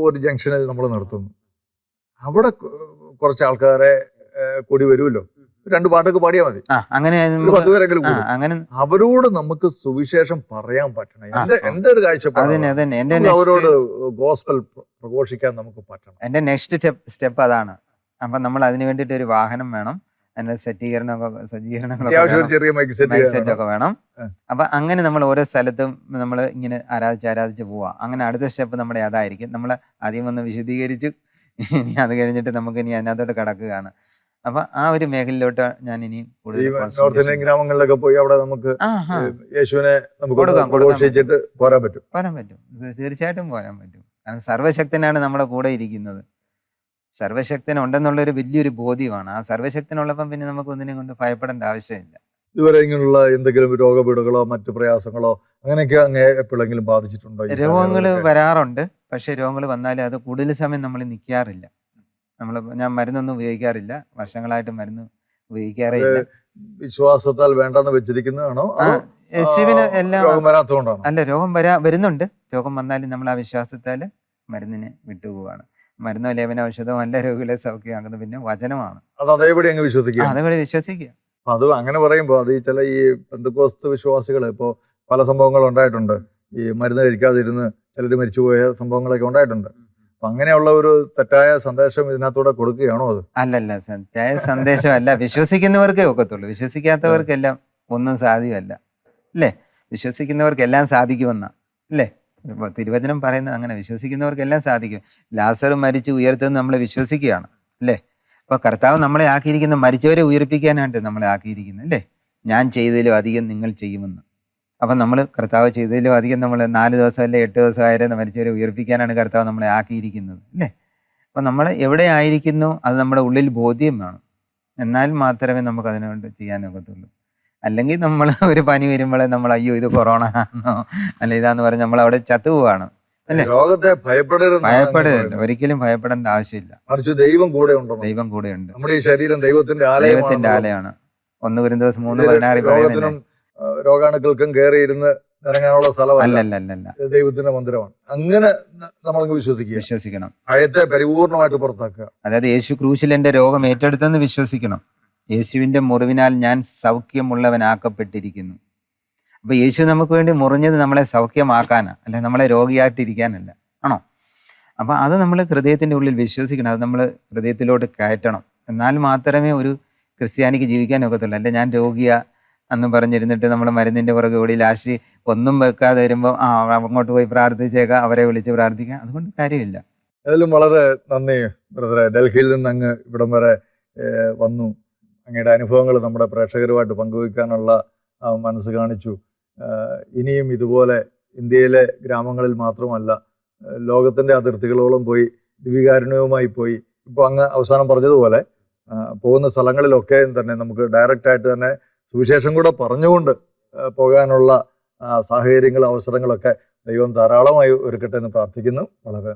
ഒരു ജംഗ്ഷനിൽ നമ്മൾ നിർത്തുന്നു. അവിടെ കുറച്ച് ആൾക്കാരെ കൂടി വരുമല്ലോ. രണ്ട് പാട്ടൊക്കെ പാടിയാൽ മതി. അങ്ങനെ പത്ത് പേരെങ്കിലും അങ്ങനെ അവരോട് നമുക്ക് സുവിശേഷം പറയാൻ പറ്റണം. എന്റെ ഒരു കാഴ്ചപ്പാട് അതന്നെ അതന്നെ എന്റെ നമുക്ക് അവരോട് ഗോസ്പൽ പ്രഘോഷിക്കാൻ നമുക്ക് പറ്റണം. എന്റെ നെക്സ്റ്റ് സ്റ്റെപ്പ് സ്റ്റെപ്പ് അതാണ്. അപ്പൊ നമ്മൾ അതിന് വേണ്ടിട്ട് ഒരു വാഹനം വേണം. അതിന്റെ സജ്ജീകരണമൊക്കെ സജ്ജീകരണങ്ങളൊക്കെ. ചെറിയ മൈക്ക് സെറ്റ് ഒക്കെ വേണം. അപ്പൊ അങ്ങനെ നമ്മൾ ഓരോ സ്ഥലത്തും നമ്മൾ ഇങ്ങനെ ആരാധിച്ച് ആരാധിച്ച് പോവാ. അങ്ങനെ അടുത്ത സ്റ്റെപ്പ് നമ്മുടെ അതായിരിക്കും. നമ്മൾ ആദ്യം ഒന്ന് വിശദീകരിച്ചു. ഇനി അത് കഴിഞ്ഞിട്ട് നമുക്ക് ഇനി അതിനകത്തോട്ട് കടക്കുകയാണ്. അപ്പൊ ആ ഒരു മേഖലയിലോട്ട് ഞാൻ ഇനി നോർത്ത് ഇന്ത്യൻ ഗ്രാമങ്ങളിലൊക്കെ പോയി അവിടെ നമുക്ക് യേശുവിനെ നമുക്ക്. പ്രഘോഷിച്ചിട്ട് പോരാൻ പറ്റും. പോരാൻ പറ്റും. തീർച്ചയായിട്ടും പോരാൻ പറ്റും. കാരണം സർവശക്തനാണ് നമ്മുടെ കൂടെ ഇരിക്കുന്നത്. സർവശക്തൻ ഉണ്ടെന്നുള്ളൊരു വലിയൊരു ബോധ്യമാണ്. ആ സർവശക്തനുള്ളപ്പം പിന്നെ നമുക്ക് ഒന്നിനെ കൊണ്ട് ഭയപ്പെടേണ്ട ആവശ്യമില്ല. ഇതുവരെ ഇങ്ങനെയുള്ള എന്തെങ്കിലും രോഗപീടുകളോ മറ്റു പ്രയാസങ്ങളോ അങ്ങനെയൊക്കെ അങ്ങ് എപ്പോഴെങ്കിലും ബാധിച്ചിട്ടുണ്ടോ രോഗങ്ങൾ വരാറുണ്ട്. പക്ഷേ രോഗങ്ങൾ വന്നാലും അത് കൂടുതൽ സമയം നമ്മൾ നിൽക്കാറില്ല നമ്മൾ ഞാൻ മരുന്നൊന്നും ഉപയോഗിക്കാറില്ല. വർഷങ്ങളായിട്ട് മരുന്ന് ഉപയോഗിക്കാറില്ല വിശ്വാസത്താൽ വേണ്ടെന്ന് വെച്ചിരിക്കുന്നതാണോ? അതോ എല്ലാം അല്ല രോഗം വരാ വരുന്നുണ്ട്. രോഗം വന്നാലും നമ്മൾ ആ വിശ്വാസത്താൽ മരുന്നിനെ വിട്ടുപോവാണ്. മരുന്നോ ലേപന ഔഷധമോ അല്ല രോഗികളെ സൗഖ്യമാക്കുന്നത് പിന്നെ വചനമാണ്. അത് അതേപടി അങ്ങ് വിശ്വസിക്കുക. അതേപടി വിശ്വസിക്കുക. അപ്പൊ അത് അങ്ങനെ പറയുമ്പോൾ അത് ഈ ചില ഈ പെന്തക്കോസ്ത് വിശ്വാസികൾ ഇപ്പോൾ പല സംഭവങ്ങൾ ഉണ്ടായിട്ടുണ്ട്. ഈ മരുന്ന് കഴിക്കാതിരുന്ന് ചിലർ മരിച്ചുപോയ സംഭവങ്ങളൊക്കെ ഉണ്ടായിട്ടുണ്ട്. അപ്പൊ അങ്ങനെയുള്ള ഒരു തെറ്റായ സന്ദേശം ഇതിനകത്തൂടെ കൊടുക്കുകയാണോ അത്? അല്ലല്ല സന്ദേശം അല്ല വിശ്വസിക്കുന്നവർക്കേ ഒക്കത്തുള്ളൂ. വിശ്വസിക്കാത്തവർക്കെല്ലാം ഒന്നും സാധ്യമല്ല. അല്ലേ? വിശ്വസിക്കുന്നവർക്കെല്ലാം സാധിക്കുമെന്ന. അല്ലേ? ഇപ്പൊ തിരുവചനം പറയുന്നത് അങ്ങനെ വിശ്വസിക്കുന്നവർക്കെല്ലാം സാധിക്കും. ലാസർ മരിച്ച് ഉയർത്തുമെന്ന് നമ്മൾ വിശ്വസിക്കുകയാണ് അല്ലേ? അപ്പോൾ കർത്താവ് നമ്മളെ ആക്കിയിരിക്കുന്ന മരിച്ചവരെ ഉയർപ്പിക്കാനായിട്ട് നമ്മളെ ആക്കിയിരിക്കുന്നത് അല്ലേ? ഞാൻ ചെയ്തതിലും അധികം നിങ്ങൾ ചെയ്യുമെന്ന്. അപ്പം നമ്മൾ കർത്താവ് ചെയ്തതിലും അധികം നമ്മൾ നാല് ദിവസം അല്ലെ എട്ട് ദിവസം ആയാലും മരിച്ചവരെ ഉയർപ്പിക്കാനാണ് കർത്താവ് നമ്മളെ ആക്കിയിരിക്കുന്നത് അല്ലേ? അപ്പം നമ്മൾ എവിടെ ആയിരിക്കുന്നു അത് നമ്മുടെ ഉള്ളിൽ ബോധ്യം വേണം എന്നാൽ മാത്രമേ നമുക്ക് അതിനുവേണ്ടി ചെയ്യാനൊക്കത്തുള്ളൂ അല്ലെങ്കിൽ നമ്മൾ ഒരു പനി വരുമ്പോഴേ നമ്മൾ അയ്യോ ഇത് കൊറോണ ആണോ അല്ല ഇതാന്ന് പറഞ്ഞ് നമ്മൾ അവിടെ ചത്തുപോവാണ് അല്ലേ? രോഗത്തെ ഭയപ്പെടരുത് ഭയപ്പെടരുത്. ഒരിക്കലും ഭയപ്പെടേണ്ട ആവശ്യമില്ല. മറിച്ച് ദൈവം കൂടെ ഉണ്ട് ദൈവം കൂടെയുണ്ട് നമ്മുടെ ഈ ശരീരം ദൈവത്തിന്റെ ദൈവത്തിന്റെ ആലയമാണ്. ഒന്ന് വരും ദിവസം മൂന്ന് പതിനാറ് പറയുന്നില്ല? രോഗാണുക്കൾക്കും കയറിയിരുന്ന് ഇറങ്ങാനുള്ള സ്ഥലമല്ല. ദൈവത്തിന്റെ മന്ദിരമാണ്. അങ്ങനെ നമ്മൾ വിശ്വസിക്കുക. വിശ്വസിക്കണം. ഭയത്തെ പരിപൂർണമായിട്ട് പുറത്താക്കുക. അതായത് യേശു ക്രൂശിൽ എന്റെ രോഗം ഏറ്റെടുത്തെന്ന് വിശ്വസിക്കണം. യേശുവിന്റെ മുറിവിനാൽ ഞാൻ സൗഖ്യമുള്ളവനാക്കപ്പെട്ടിരിക്കുന്നു. അപ്പോൾ യേശു നമുക്ക് വേണ്ടി മുറിഞ്ഞത് നമ്മളെ സൗഖ്യമാക്കാനാ അല്ല നമ്മളെ രോഗിയായിട്ടിരിക്കാനല്ല. ആണോ? അപ്പോൾ അത് നമ്മൾ ഹൃദയത്തിന്റെ ഉള്ളിൽ വിശ്വസിക്കണം അത് നമ്മൾ ഹൃദയത്തിലോട്ട് കയറ്റണം. എന്നാൽ മാത്രമേ ഒരു ക്രിസ്ത്യാനിക്ക് ജീവിക്കാൻ ഒക്കത്തുള്ളൂ. അല്ല ഞാൻ രോഗിയ എന്ന് പറഞ്ഞിരുന്നിട്ട് നമ്മൾ മരുന്നിന്റെ പുറകെ ഓടി ലാസ്റ്റ് ഒന്നും വെക്കാതെ വരുമ്പോൾ ആ അങ്ങോട്ട് പോയി പ്രാർത്ഥിച്ചേക്കാം അവരെ വിളിച്ച് പ്രാർത്ഥിക്കാം. അതുകൊണ്ട് കാര്യമില്ല. അതിലും വളരെ നന്ദി ബ്രദറെ. ഡൽഹിയിൽ നിന്ന് അങ്ങ് ഇവിടം വരെ വന്നു. അങ്ങയുടെ അനുഭവങ്ങൾ നമ്മുടെ പ്രേക്ഷകരുമായിട്ട് പങ്കുവയ്ക്കാനുള്ള മനസ്സ് കാണിച്ചു. ഇനിയും ഇതുപോലെ ഇന്ത്യയിലെ ഗ്രാമങ്ങളിൽ മാത്രമല്ല ലോകത്തിന്റെ അതിർത്തികളോളം പോയി ദിവികാരുണ്യവുമായി പോയി ഇപ്പോൾ അങ്ങ് അവസാനം പറഞ്ഞതുപോലെ പോകുന്ന സ്ഥലങ്ങളിലൊക്കെ തന്നെ നമുക്ക് ഡയറക്റ്റായിട്ട് തന്നെ സുവിശേഷം കൂടെ പറഞ്ഞുകൊണ്ട് പോകാനുള്ള സാഹചര്യങ്ങൾ അവസരങ്ങളൊക്കെ ദൈവം ധാരാളമായി ഒരുക്കട്ടെ എന്ന് പ്രാർത്ഥിക്കുന്നു. വളരെ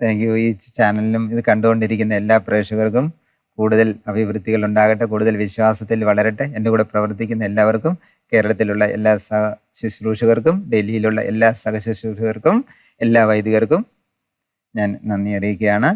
താങ്ക് യു ഈ ചാനലിലും ഇത് കണ്ടുകൊണ്ടിരിക്കുന്ന എല്ലാ പ്രേക്ഷകർക്കും കൂടുതൽ അഭിവൃദ്ധികൾ ഉണ്ടാകട്ടെ കൂടുതൽ വിശ്വാസത്തിൽ വളരട്ടെ. എന്റെ കൂടെ പ്രവർത്തിക്കുന്ന എല്ലാവർക്കും കേരളത്തിലുള്ള എല്ലാ സഹ ശുശ്രൂഷകർക്കും ഡൽഹിയിലുള്ള എല്ലാ സഹ ശുശ്രൂഷകർക്കും എല്ലാ വൈദികർക്കും ഞാൻ നന്ദി അറിയിക്കുകയാണ്.